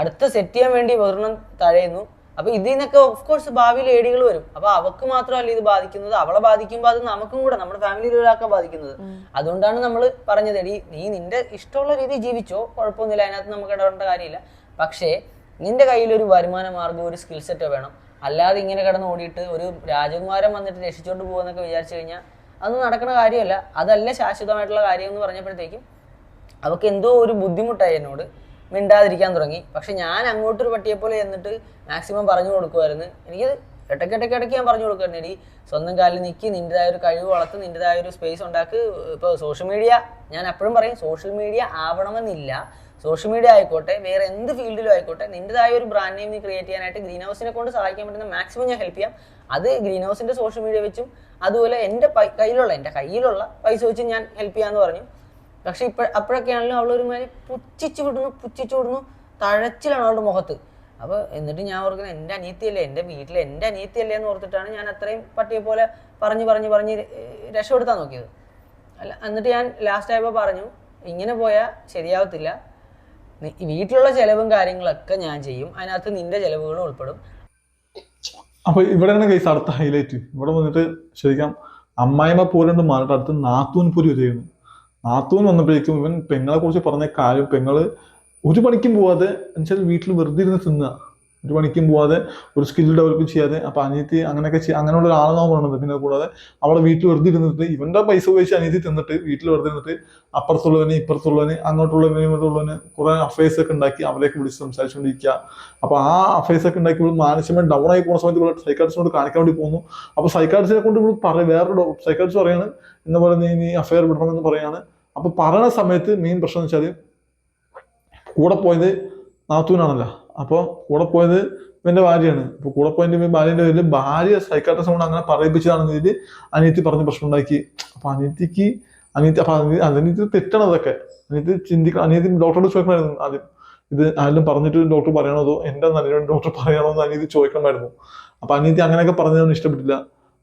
അടുത്ത സെറ്റ് ചെയ്യാൻ വേണ്ടി ഒരെണ്ണം തഴയുന്നു. അപ്പൊ ഇതിൽ നിന്നൊക്കെ ഓഫ് കോഴ്സ് ഭാവിയിൽ ഏടികൾ വരും. അപ്പൊ അവക്ക് മാത്രമല്ല ഇത് ബാധിക്കുന്നത്. അവളെ ബാധിക്കുമ്പോൾ അത് നമുക്കും കൂടെ നമ്മുടെ ഫാമിലിയിൽ ഒരാൾക്കാണ് ബാധിക്കുന്നത്. അതുകൊണ്ടാണ് നമ്മൾ പറഞ്ഞത് എടി നീ നിന്റെ ഇഷ്ടമുള്ള രീതി ജീവിച്ചോ കുഴപ്പമൊന്നുമില്ല അതിനകത്ത് നമുക്ക് ഇടപെടേണ്ട കാര്യമില്ല. പക്ഷേ നിന്റെ കയ്യിൽ ഒരു വരുമാന മാർഗം ഒരു സ്കിൽ സെറ്റോ വേണം. അല്ലാതെ ഇങ്ങനെ കിടന്ന് ഓടിയിട്ട് ഒരു രാജകുമാരൻ വന്നിട്ട് രക്ഷിച്ചോണ്ട് പോകുന്നൊക്കെ വിചാരിച്ചു കഴിഞ്ഞാൽ അതൊന്നും നടക്കുന്ന കാര്യമല്ല. അതല്ല ശാശ്വതമായിട്ടുള്ള കാര്യം എന്ന് പറഞ്ഞപ്പോഴത്തേക്കും അവക്ക് എന്തോ ഒരു ബുദ്ധിമുട്ടായി എന്നോട്. മിണ്ടാതിരിക്കാൻ തുടങ്ങി. പക്ഷെ ഞാൻ അങ്ങോട്ടൊരു പട്ടിയെ പോലെ എന്നിട്ട് മാക്സിമം പറഞ്ഞു കൊടുക്കുമായിരുന്നു എനിക്ക് ഇടയ്ക്ക് ഇടയ്ക്ക് ഞാൻ പറഞ്ഞു കൊടുക്കുമായിരുന്നു എടി സ്വന്തം കാലിൽ നിൽക്കി നിന്റെതായ ഒരു കഴിവ് വളർത്ത് നിന്റെതായ ഒരു സ്പേസ് ഉണ്ടാക്ക്. ഇപ്പോൾ സോഷ്യൽ മീഡിയ ഞാൻ എപ്പോഴും പറയും സോഷ്യൽ മീഡിയ ആവണമെന്നില്ല. സോഷ്യൽ മീഡിയ ആയിക്കോട്ടെ വേറെ എന്ത് ഫീൽഡിലും ആയിക്കോട്ടെ നിന്റെതായ ഒരു ബ്രാൻഡ് നെയിം നീ ക്രിയേറ്റ് ചെയ്യാനായിട്ട് ഗ്രീൻ ഹൗസിനെ കൊണ്ട് സഹായിക്കാൻ പറ്റുന്ന മാക്സിമം ഞാൻ ഹെൽപ്പ് ചെയ്യാം. അത് ഗ്രീൻ ഹൗസിന്റെ സോഷ്യൽ മീഡിയ വെച്ചും അതുപോലെ എന്റെ കയ്യിലുള്ള എന്റെ കയ്യിലുള്ള പൈസ വെച്ച് ഞാൻ ഹെൽപ്പ് ചെയ്യാമെന്ന് പറഞ്ഞു. പക്ഷെ ഇപ്പ അപ്പോഴൊക്കെയാണല്ലോ അവളൊരു മാതിരി പുച്ഛിച്ചു വിടുന്നു പുച്ഛിച്ചു വിടുന്നു തഴച്ചിലാണ് അവളുടെ മുഖത്ത്. അപ്പൊ എന്നിട്ട് ഞാൻ ഓർക്കുന്നത് എന്റെ അനിയത്തിയല്ലേ എന്റെ വീട്ടിലെ എന്റെ അനിയത്തിയല്ലേ എന്ന് ഓർത്തിട്ടാണ് ഞാൻ അത്രയും പട്ടിയെ പോലെ പറഞ്ഞു പറഞ്ഞു പറഞ്ഞ് രക്ഷപ്പെടുത്താൻ നോക്കിയത്. അല്ല എന്നിട്ട് ഞാൻ ലാസ്റ്റ് ആയപ്പോൾ പറഞ്ഞു ഇങ്ങനെ പോയാൽ ശരിയാവത്തില്ല. വീട്ടിലുള്ള ചെലവും കാര്യങ്ങളൊക്കെ ഞാൻ ചെയ്യും. അതിനകത്ത് നിന്റെ ചെലവുകളും ഉൾപ്പെടും. അപ്പൊ കേസ് അടുത്ത ഹൈലൈറ്റ് ഇവിടെ വന്നിട്ട് ശരിക്കും അമ്മായിമ്മ പോലുണ്ട് മാറിയിട്ട് അടുത്ത് നാത്തൂൻ പോലും വരികയാണ് നാത്തൂൻ വന്നപ്പോഴേക്കും ഇവൻ പെങ്ങളെ കുറിച്ച് പറഞ്ഞ കാര്യം പെങ്ങൾ ഒരു പണിക്കും പോവാതെ എന്നുവെച്ചാൽ വീട്ടിൽ വെറുതെ ഇരുന്ന് തിന്നുക ഒരു പണിക്കും പോവാതെ ഒരു സ്കിൽ ഡെവലപ്പ് ചെയ്യാതെ അപ്പൊ അനിയത്തി അങ്ങനെയൊക്കെ അങ്ങനെയുള്ള ഒരാളെന്നാണ് പറയുന്നത് പിന്നെ കൂടാതെ അവളെ വീട്ടിൽ വെറുതെ ഇരുന്നിട്ട് ഇവന്റെ പൈസ ഉപയോഗിച്ച് അനിയത്തി തിന്നിട്ട് വീട്ടിൽ വെറുതെ ഇരുന്നിട്ട് അപ്പുറത്തുള്ളവന് ഇപ്പുറത്തുള്ളവന് അങ്ങോട്ടുള്ളവന് ഇങ്ങോട്ടുള്ളവന് കുറെ അഫയേഴ്സ് ഒക്കെ ഉണ്ടാക്കി അവരേക്ക് വിളിച്ച് സംസാരിച്ചുകൊണ്ടിരിക്കുക അപ്പൊ ആ അഫയേഴ്സ് ഒക്കെ ഉണ്ടാക്കി ഇവൾ മാനസികമായി ഡൗൺ ആയി പോകുന്ന സമയത്ത് ഇവിടെ സൈക്കാട്രിസ്റ്റിനോട് കാണിക്കാൻ വേണ്ടി പോകുന്നു അപ്പൊ സൈക്കാട്രിസ്റ്റിനെ കൊണ്ട് ഇവൾ പറയും വേറൊരു സൈക്കാട്രിസ്റ്റ് പറയാണ് എന്ന് പറയുന്നത് ഇനി അഫയർ വിടണമെന്ന് പറയാണ്. അപ്പൊ പറയണ സമയത്ത് മെയിൻ പ്രശ്നം വെച്ചാൽ കൂടെ പോയത് നാത്തൂനാണല്ലോ. അപ്പോൾ കൂടെ പോയത് ഇവന്റെ ഭാര്യയാണ്. അപ്പോൾ കൂടെ പോയതിന്റെ ഇവൻ ഭാര്യന്റെ പേരിൽ ഭാര്യ സൈക്കാട്രിസ്റ്റ് കൊണ്ട് അങ്ങനെ പറയിപ്പിച്ചതാണെന്ന് രീതിയിൽ അനിയത്തി പറഞ്ഞ് പ്രശ്നം ഉണ്ടാക്കി. അപ്പൊ അനിയത്തിക്ക് അനിയത്തി അപ്പൊ അനിയത്തി തെറ്റാണ് അതൊക്കെ. അനിയത്തി ചിന്തിക്കണം അനിയത്തി ഡോക്ടറോട് ചോദിക്കണമായിരുന്നു ആദ്യം. ഇത് ആരെങ്കിലും പറഞ്ഞിട്ട് ഡോക്ടർ പറയണതോ എന്റെ നല്ല ഡോക്ടർ പറയണോ എന്ന് അനിയത്തി ചോദിക്കണമായിരുന്നു. അപ്പൊ അനിയത്തി അങ്ങനെയൊക്കെ പറഞ്ഞതൊന്നും ഇഷ്ടപ്പെട്ടില്ല.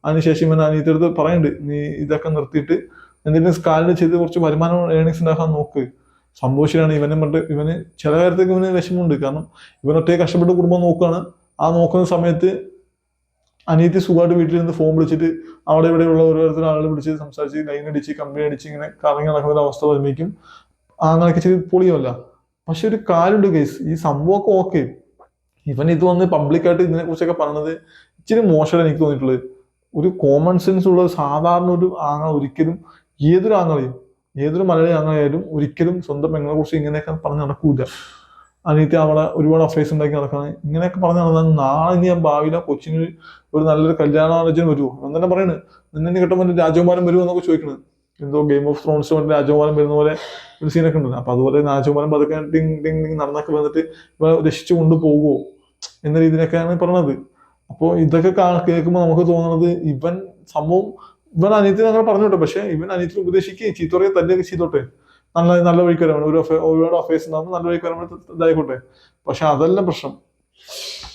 അതിനുശേഷം ഇവൻ അനിയത്തി അടുത്ത് പറയുന്നുണ്ട് നീ ഇതൊക്കെ നിർത്തിയിട്ട് എന്തെങ്കിലും സ്കാലിന് ചെയ്ത് കുറച്ച് വരുമാനം ഏണിങ്സ് ഉണ്ടാക്കാൻ നോക്ക്. സംഭവിച്ചിട്ടാണ് ഇവനെ പറഞ്ഞിട്ട് ഇവന് ചില കാര്യത്തേക്ക് ഇവന് വിഷമമുണ്ട്. കാരണം ഇവൻ ഒറ്റയെ കഷ്ടപ്പെട്ട് കുടുംബം നോക്കുകയാണ്. ആ നോക്കുന്ന സമയത്ത് അനിയത്തി സുഖമായിട്ട് വീട്ടിൽ നിന്ന് ഫോൺ വിളിച്ചിട്ട് അവിടെ ഇവിടെയുള്ള ഓരോരുത്തർ ആളുകൾ വിളിച്ച് സംസാരിച്ച് ലൈൻ അടിച്ച് കമ്പനി അടിച്ച് ഇങ്ങനെ കറങ്ങി നടക്കുന്ന ഒരു അവസ്ഥ വരുമ്പോഴേക്കും അങ്ങനെയൊക്കെ ചെയ്ത് പൊളിയുമല്ല. പക്ഷെ ഒരു കാര്യമുണ്ട് കേസ് ഈ സംഭവമൊക്കെ ഓക്കെ ഇവൻ ഇത് വന്ന് പബ്ലിക്കായിട്ട് ഇതിനെ കുറിച്ചൊക്കെ പറഞ്ഞത് ഇച്ചിരി മോശമായിട്ട് എനിക്ക് തോന്നിയിട്ടുള്ളത്. ഒരു കോമൺ സെൻസ് ഉള്ള സാധാരണ ഒരു ആങ്ങ ഒരിക്കലും ഏതൊരു ആങ്ങളെയും ഏതൊരു മലയാളി ആങ്ങളായാലും ഒരിക്കലും സ്വന്തം പെങ്ങളെ കുറിച്ച് ഇങ്ങനെയൊക്കെ പറഞ്ഞ് നടക്കൂല. അനിയത്തി അവളെ ഒരുപാട് അഫേഴ്സ് ഉണ്ടാക്കി നടക്കണം. ഇങ്ങനെയൊക്കെ പറഞ്ഞ് നടന്നാൽ നാളെ ഇനി ഞാൻ ഭാവിയിലെ കൊച്ചിന് ഒരു നല്ലൊരു കല്യാണാലോചന വരുമോ എന്ന് തന്നെ പറയണ് നിന്നെ കിട്ടുമ്പോൾ രാജകുമാരൻ വരുമോ എന്നൊക്കെ ചോദിക്കുന്നത് എന്തോ ഗെയിം ഓഫ് ത്രോൺസ് കൊണ്ട് രാജകുമാരൻ വരുന്ന പോലെ ഒരു സീനൊക്കെ ഉണ്ട് അപ്പൊ അതുപോലെ രാജകുമാരൻ പതുക്കെ ടിങ് ടിങ് ടിങ് നടന്നൊക്കെ വന്നിട്ട് ഇവ രക്ഷിച്ചു കൊണ്ടുപോകുമോ എന്ന രീതിയിലൊക്കെയാണ് പറഞ്ഞത്. അപ്പോൾ ഇതൊക്കെ കേൾക്കുമ്പോൾ നമുക്ക് തോന്നുന്നത് ഇവൻ സംഭവം ഇവൻ അനിയത്തിന് അങ്ങനെ പറഞ്ഞോട്ടെ പക്ഷെ ഇവൻ അനിയത്തിന് ഉപദേശിക്കുകയും ചീത്തോറിയെ തന്നെ ചെയ്തോട്ടെ. നല്ല നല്ല വഴിക്ക് ഒരു ഒരുപാട് അഫേഴ്സ് ഉണ്ടാകുമ്പോൾ നല്ല വഴിക്ക് ഇതായിക്കോട്ടെ. പക്ഷെ അതല്ല പ്രശ്നം.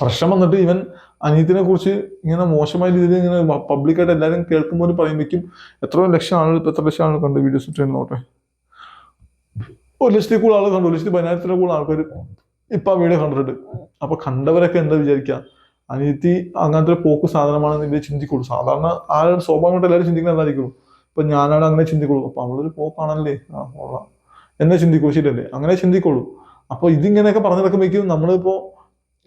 പ്രശ്നം വന്നിട്ട് ഇവൻ അനിയത്തിനെ കുറിച്ച് ഇങ്ങനെ മോശമായ രീതിയിൽ ഇങ്ങനെ പബ്ലിക്കായിട്ട് എല്ലാവരും കേൾക്കുമ്പോൾ പറയുമ്പോഴേക്കും എത്രയോ ലക്ഷം ആളുകൾ ഇപ്പൊ എത്ര ലക്ഷം ആളുകൾ കണ്ടു വീഡിയോസ് ഇട്ട് നോട്ടെ ഒരു ലക്ഷത്തിൽ കൂടുതൽ ആളുകൾ കണ്ടു. ഒരു ലക്ഷത്തി പതിനായിരത്തിലെ കൂടുതൽ ആൾക്കാർ ഇപ്പൊ ആ വീഡിയോ കണ്ടിട്ടുണ്ട്. അപ്പൊ കണ്ടവരൊക്കെ എന്താ വിചാരിക്കുക? അനിയത്തി അങ്ങനത്തെ ഒരു പോക്ക് സാധനമാണെന്ന് ഇവർ ചിന്തിക്കുള്ളൂ. സാധാരണ ആ ഒരു സ്വാഭാവികമായിട്ട് എല്ലാവരും ചിന്തിക്കുന്നത് എന്തായിരിക്കുള്ളൂ ഇപ്പൊ ഞാനാണ് അങ്ങനെ ചിന്തിക്കുള്ളൂ. അപ്പൊ അവളൊരു പോക്കാണല്ലേ? ആ കൊള്ളാം. എന്നെ ചിന്തിക്കുള്ളൂ ശരിയല്ലേ? അങ്ങനെ ചിന്തിക്കുള്ളൂ. അപ്പൊ ഇതിങ്ങനെയൊക്കെ പറഞ്ഞു നടക്കുമ്പോഴേക്കും നമ്മളിപ്പോ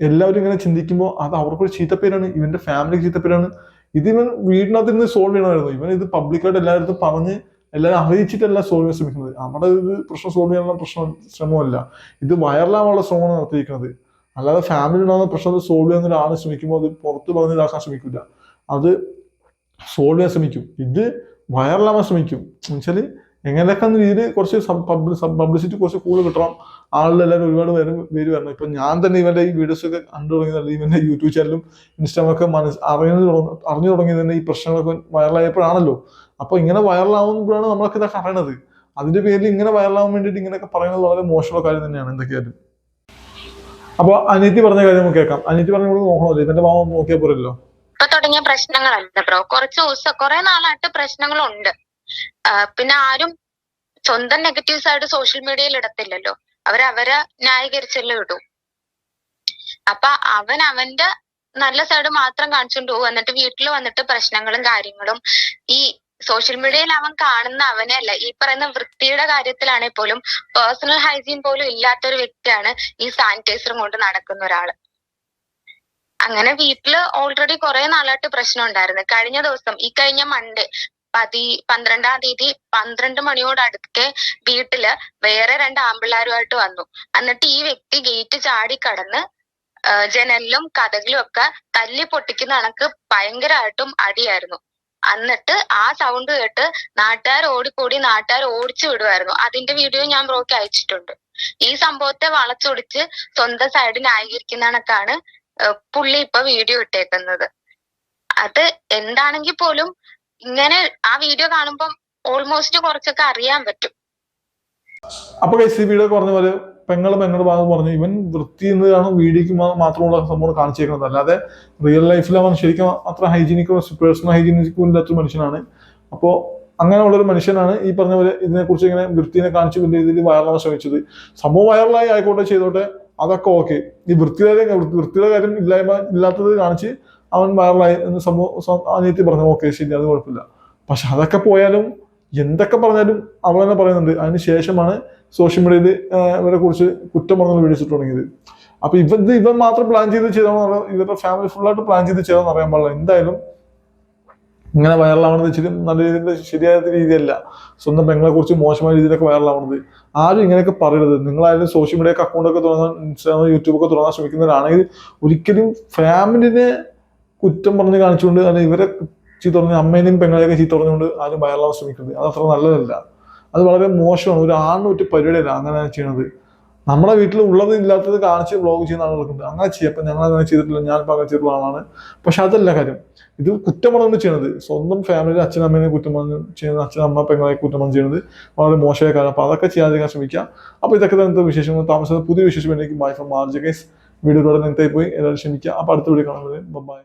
എല്ലാവരും ഇങ്ങനെ ചിന്തിക്കുമ്പോൾ അത് അവർക്കൊരു ചീത്തപ്പേരാണ്. ഇവന്റെ ഫാമിലിക്ക് ചീത്തപ്പേരാണ്. ഇത് ഇവൻ വീടിനകത്ത് നിന്ന് സോൾവ് ചെയ്യണമായിരുന്നു. ഇവൻ ഇത് പബ്ലിക്കായിട്ട് എല്ലായിടത്തും പറഞ്ഞ് എല്ലാവരും അറിയിച്ചിട്ടല്ല സോൾവ് ചെയ്യാൻ ശ്രമിക്കുന്നത്. നമ്മുടെ ഇത് പ്രശ്നം സോൾവ് ചെയ്യാനുള്ള പ്രശ്നം ശ്രമമല്ല. ഇത് വൈറലാവാനുള്ള ശ്രമമാണ് നടത്തിയിരിക്കുന്നത്. അല്ലാതെ ഫാമിലി ഉണ്ടാകുന്ന പ്രശ്നം സോൾവ് ചെയ്യാൻ ഒരാൾ ശ്രമിക്കുമ്പോൾ അത് പുറത്ത് പറഞ്ഞ് ഇതാക്കാൻ ശ്രമിക്കില്ല അത് സോൾവ് ചെയ്യാൻ ശ്രമിക്കും. ഇത് വൈറലാവാൻ ശ്രമിക്കും. എന്നുവെച്ചാൽ എങ്ങനെയൊക്കെ എന്ന രീതിയിൽ കുറച്ച് പബ്ലിസിറ്റി കുറച്ച് കൂടുതൽ കിട്ടണം. ആളുകളെല്ലാവരും ഒരുപാട് പേര് പേര് വരണം. ഇപ്പം ഞാൻ തന്നെ ഇവന്റെ ഈ വീഡിയോസ് ഒക്കെ കണ്ടു തുടങ്ങിയത് ഇവന്റെ യൂട്യൂബ് ചാനലും ഇൻസ്റ്റാമൊക്കെ മനസ്സ് അറിയുന്നത് അറിഞ്ഞു തുടങ്ങിയത് തന്നെ ഈ പ്രശ്നങ്ങളൊക്കെ വൈറലായപ്പോഴാണല്ലോ. അപ്പോൾ ഇങ്ങനെ വൈറലാവുമ്പോഴാണ് നമ്മളൊക്കെ ഇതൊക്കെ അറിയണത്. അതിന്റെ പേരിൽ ഇങ്ങനെ വൈറലാവാൻ വേണ്ടിയിട്ട് ഇങ്ങനെയൊക്കെ പറയുന്നത് വളരെ മോശമുള്ള കാര്യം തന്നെയാണ്. എന്തൊക്കെയായാലും. അപ്പൊ അനിയത്തി പറഞ്ഞ കാര്യം നമുക്ക് കേൾക്കാം. അനിയത്തി പറഞ്ഞ കൂടെ നോക്കണോ? ഇവന്റെ ഭാവം നോക്കിയാൽ പോരല്ലോ. ഇപ്പൊ തുടങ്ങിയ പ്രശ്നങ്ങളല്ല ബ്രോ? കുറച്ച് ദിവസം കുറെ നാളായിട്ട് പ്രശ്നങ്ങളുണ്ട്. പിന്നെ ആരും സ്വന്തം നെഗറ്റീവ്സ് ആയിട്ട് സോഷ്യൽ മീഡിയയിൽ ഇടത്തില്ലല്ലോ. അവരവരെ ന്യായീകരിച്ചല്ലേ ഇടൂ. അപ്പൊ അവൻ അവന്റെ നല്ല സൈഡ് മാത്രം കാണിച്ചുകൊണ്ട് പോകും എന്നിട്ട് വീട്ടിൽ വന്നിട്ട് പ്രശ്നങ്ങളും കാര്യങ്ങളും ഈ സോഷ്യൽ മീഡിയയിൽ അവൻ കാണുന്ന അവനെ അല്ല ഈ പറയുന്ന വൃത്തിയുടെ കാര്യത്തിലാണെങ്കിൽ പോലും പേഴ്സണൽ ഹൈജീൻ പോലും ഇല്ലാത്ത ഒരു വ്യക്തിയാണ് ഈ സാനിറ്റൈസറും കൊണ്ട് നടക്കുന്ന ഒരാൾ അങ്ങനെ വീട്ടിൽ ഓൾറെഡി കുറെ നാളായിട്ട് പ്രശ്നം ഉണ്ടായിരുന്നു. കഴിഞ്ഞ ദിവസം ഈ കഴിഞ്ഞ മൺഡേ പതി പന്ത്രണ്ടാം തീയതി പന്ത്രണ്ട് അടുക്കെ വീട്ടിൽ വേറെ രണ്ട് ആമ്പിള്ളാരുമായിട്ട് വന്നു. എന്നിട്ട് ഈ വ്യക്തി ഗേറ്റ് ചാടി കടന്ന് ജനലിലും കഥകളും ഒക്കെ തല്ലി പൊട്ടിക്കുന്ന കണക്ക് ഭയങ്കരമായിട്ടും അടിയായിരുന്നു. എന്നിട്ട് ആ സൗണ്ട് കേട്ട് നാട്ടുകാർ ഓടിക്കൂടി നാട്ടുകാർ ഓടിച്ചു വിടുമായിരുന്നു അതിന്റെ വീഡിയോ ഞാൻ ബ്രോക്ക് അയച്ചിട്ടുണ്ട്. ഈ സംഭവത്തെ വളച്ചൊടിച്ച് സ്വന്തം സൈഡ് ന്യായീകരിക്കുന്ന കണക്കാണ് പുള്ളി ഇപ്പൊ വീഡിയോ ഇട്ടേക്കുന്നത്. അത് എന്താണെങ്കിൽ പോലും ഇങ്ങനെ ആ വീഡിയോ കാണുമ്പം ഓൾമോസ്റ്റ് കുറച്ചൊക്കെ അറിയാൻ പറ്റും. അപ്പൊ സി ബിയുടെ പറഞ്ഞ പോലെ പെങ്ങളും പെങ്ങളും പറഞ്ഞു. ഇവൻ വൃത്തി എന്നതാണ് വീഡിയോക്ക് മാത്രമുള്ള സംഭവം കാണിച്ചേക്കുന്നത് അല്ലാതെ റിയൽ ലൈഫിൽ അവൻ ശരിക്കും അത്ര ഹൈജീനിക്കോ പേഴ്സണൽ ഹൈജീനിക്കോ ഇല്ലാത്തൊരു മനുഷ്യനാണ്. അപ്പോൾ അങ്ങനെയുള്ളൊരു മനുഷ്യനാണ് ഈ പറഞ്ഞ പോലെ ഇതിനെക്കുറിച്ച് ഇങ്ങനെ വൃത്തിനെ കാണിച്ചു വലിയ രീതിയിൽ വൈറലാവാൻ ശ്രമിച്ചത്. സംഭവം വൈറലായി ആയിക്കോട്ടെ ചെയ്തോട്ടെ അതൊക്കെ ഓക്കെ ഈ വൃത്തിയുടെ വൃത്തിയുടെ കാര്യം ഇല്ലായ്മ ഇല്ലാത്തത് കാണിച്ച് അവൻ വൈറലായി എന്ന് സംഭവം അനിയത്തി പറഞ്ഞു ഓക്കെ ശരി അത് കുഴപ്പമില്ല. പക്ഷെ അതൊക്കെ പോയാലും എന്തൊക്കെ പറഞ്ഞാലും അവൾ തന്നെ പറയുന്നുണ്ട്. അതിന് ശേഷമാണ് സോഷ്യൽ മീഡിയയിൽ ഇവരെ കുറിച്ച് കുറ്റം പറഞ്ഞു വീഡിയോസ് തുടങ്ങിയത് അപ്പൊ ഇവ ഇത് ഇവൻ മാത്രം പ്ലാൻ ചെയ്ത് അറിയാം ഇവരുടെ ഫാമിലി ഫുള്ളായിട്ട് പ്ലാൻ ചെയ്ത് ചെയ്താന്ന് അറിയാൻ പാടില്ല. എന്തായാലും ഇങ്ങനെ വൈറലാവണത് ഇച്ചിരി നല്ല രീതിയിൽ ശരിയായ രീതിയല്ല. സ്വന്തം പെങ്ങളെ കുറിച്ച് മോശമായ രീതിയിലൊക്കെ വൈറലാവണത് ആരും ഇങ്ങനെയൊക്കെ പറയരുത്. നിങ്ങളായാലും സോഷ്യൽ മീഡിയ ഒക്കെ തുറന്നാൻ ഇൻസ്റ്റാഗ്രാം യൂട്യൂബ് ഒക്കെ തുറന്നാൻ ശ്രമിക്കുന്നവരാണെങ്കിൽ ഒരിക്കലും ഫാമിലിനെ കുറ്റം പറഞ്ഞ് കാണിച്ചുകൊണ്ട് അല്ലെങ്കിൽ ഇവരെ ചീത്ത പറഞ്ഞ് അമ്മേനെയും പെങ്ങളെയൊക്കെ ചീത്ത പറഞ്ഞുകൊണ്ട് ആരും വൈറലാവാൻ ശ്രമിക്കുന്നത് അത് അത്ര നല്ലതല്ല. അത് വളരെ മോശമാണ്. ഒരു ആണ് ഒറ്റ പരിപാടിയല്ല അങ്ങനെയാണ് ചെയ്യണത്. നമ്മുടെ വീട്ടിൽ ഉള്ളത് ഇല്ലാത്തത് കാണിച്ച് വ്ളോഗ് ചെയ്യുന്ന ആളുകൾക്കുണ്ട് അങ്ങനെ ചെയ്യാം. അപ്പം ഞങ്ങൾ അങ്ങനെ ചെയ്തിട്ടില്ല. ഞാൻ അങ്ങനെ ചെയ്തിട്ടുള്ള ആളാണ്. പക്ഷെ അതല്ല കാര്യം. ഇത് കുറ്റം പറഞ്ഞുകൊണ്ട് ചെയ്യണത്. സ്വന്തം ഫാമിലി അച്ഛനും അമ്മേനെ കുറ്റം പറഞ്ഞ് ചെയ്യുന്ന അച്ഛനമ്മ പെങ്ങളെ കുറ്റം പറഞ്ഞ് ചെയ്യുന്നത് വളരെ മോശമായ കാര്യം. അപ്പോൾ അതൊക്കെ ചെയ്യാതിരിക്കാൻ ശ്രമിക്കുക. അപ്പോൾ ഇതൊക്കെ തന്നെ വിശേഷങ്ങൾ? താമസിച്ചത് പുതിയ വിശേഷം എനിക്ക് ബൈ ഫ്രം മാർജ്. ഗൈസ് വീഡിയോയിലൂടെ നിങ്ങൾക്ക് പോയി. എല്ലാവരും ക്ഷമിക്കുക. അപ്പോൾ അടുത്ത വീഡിയോ കാണുന്നത് ബൈ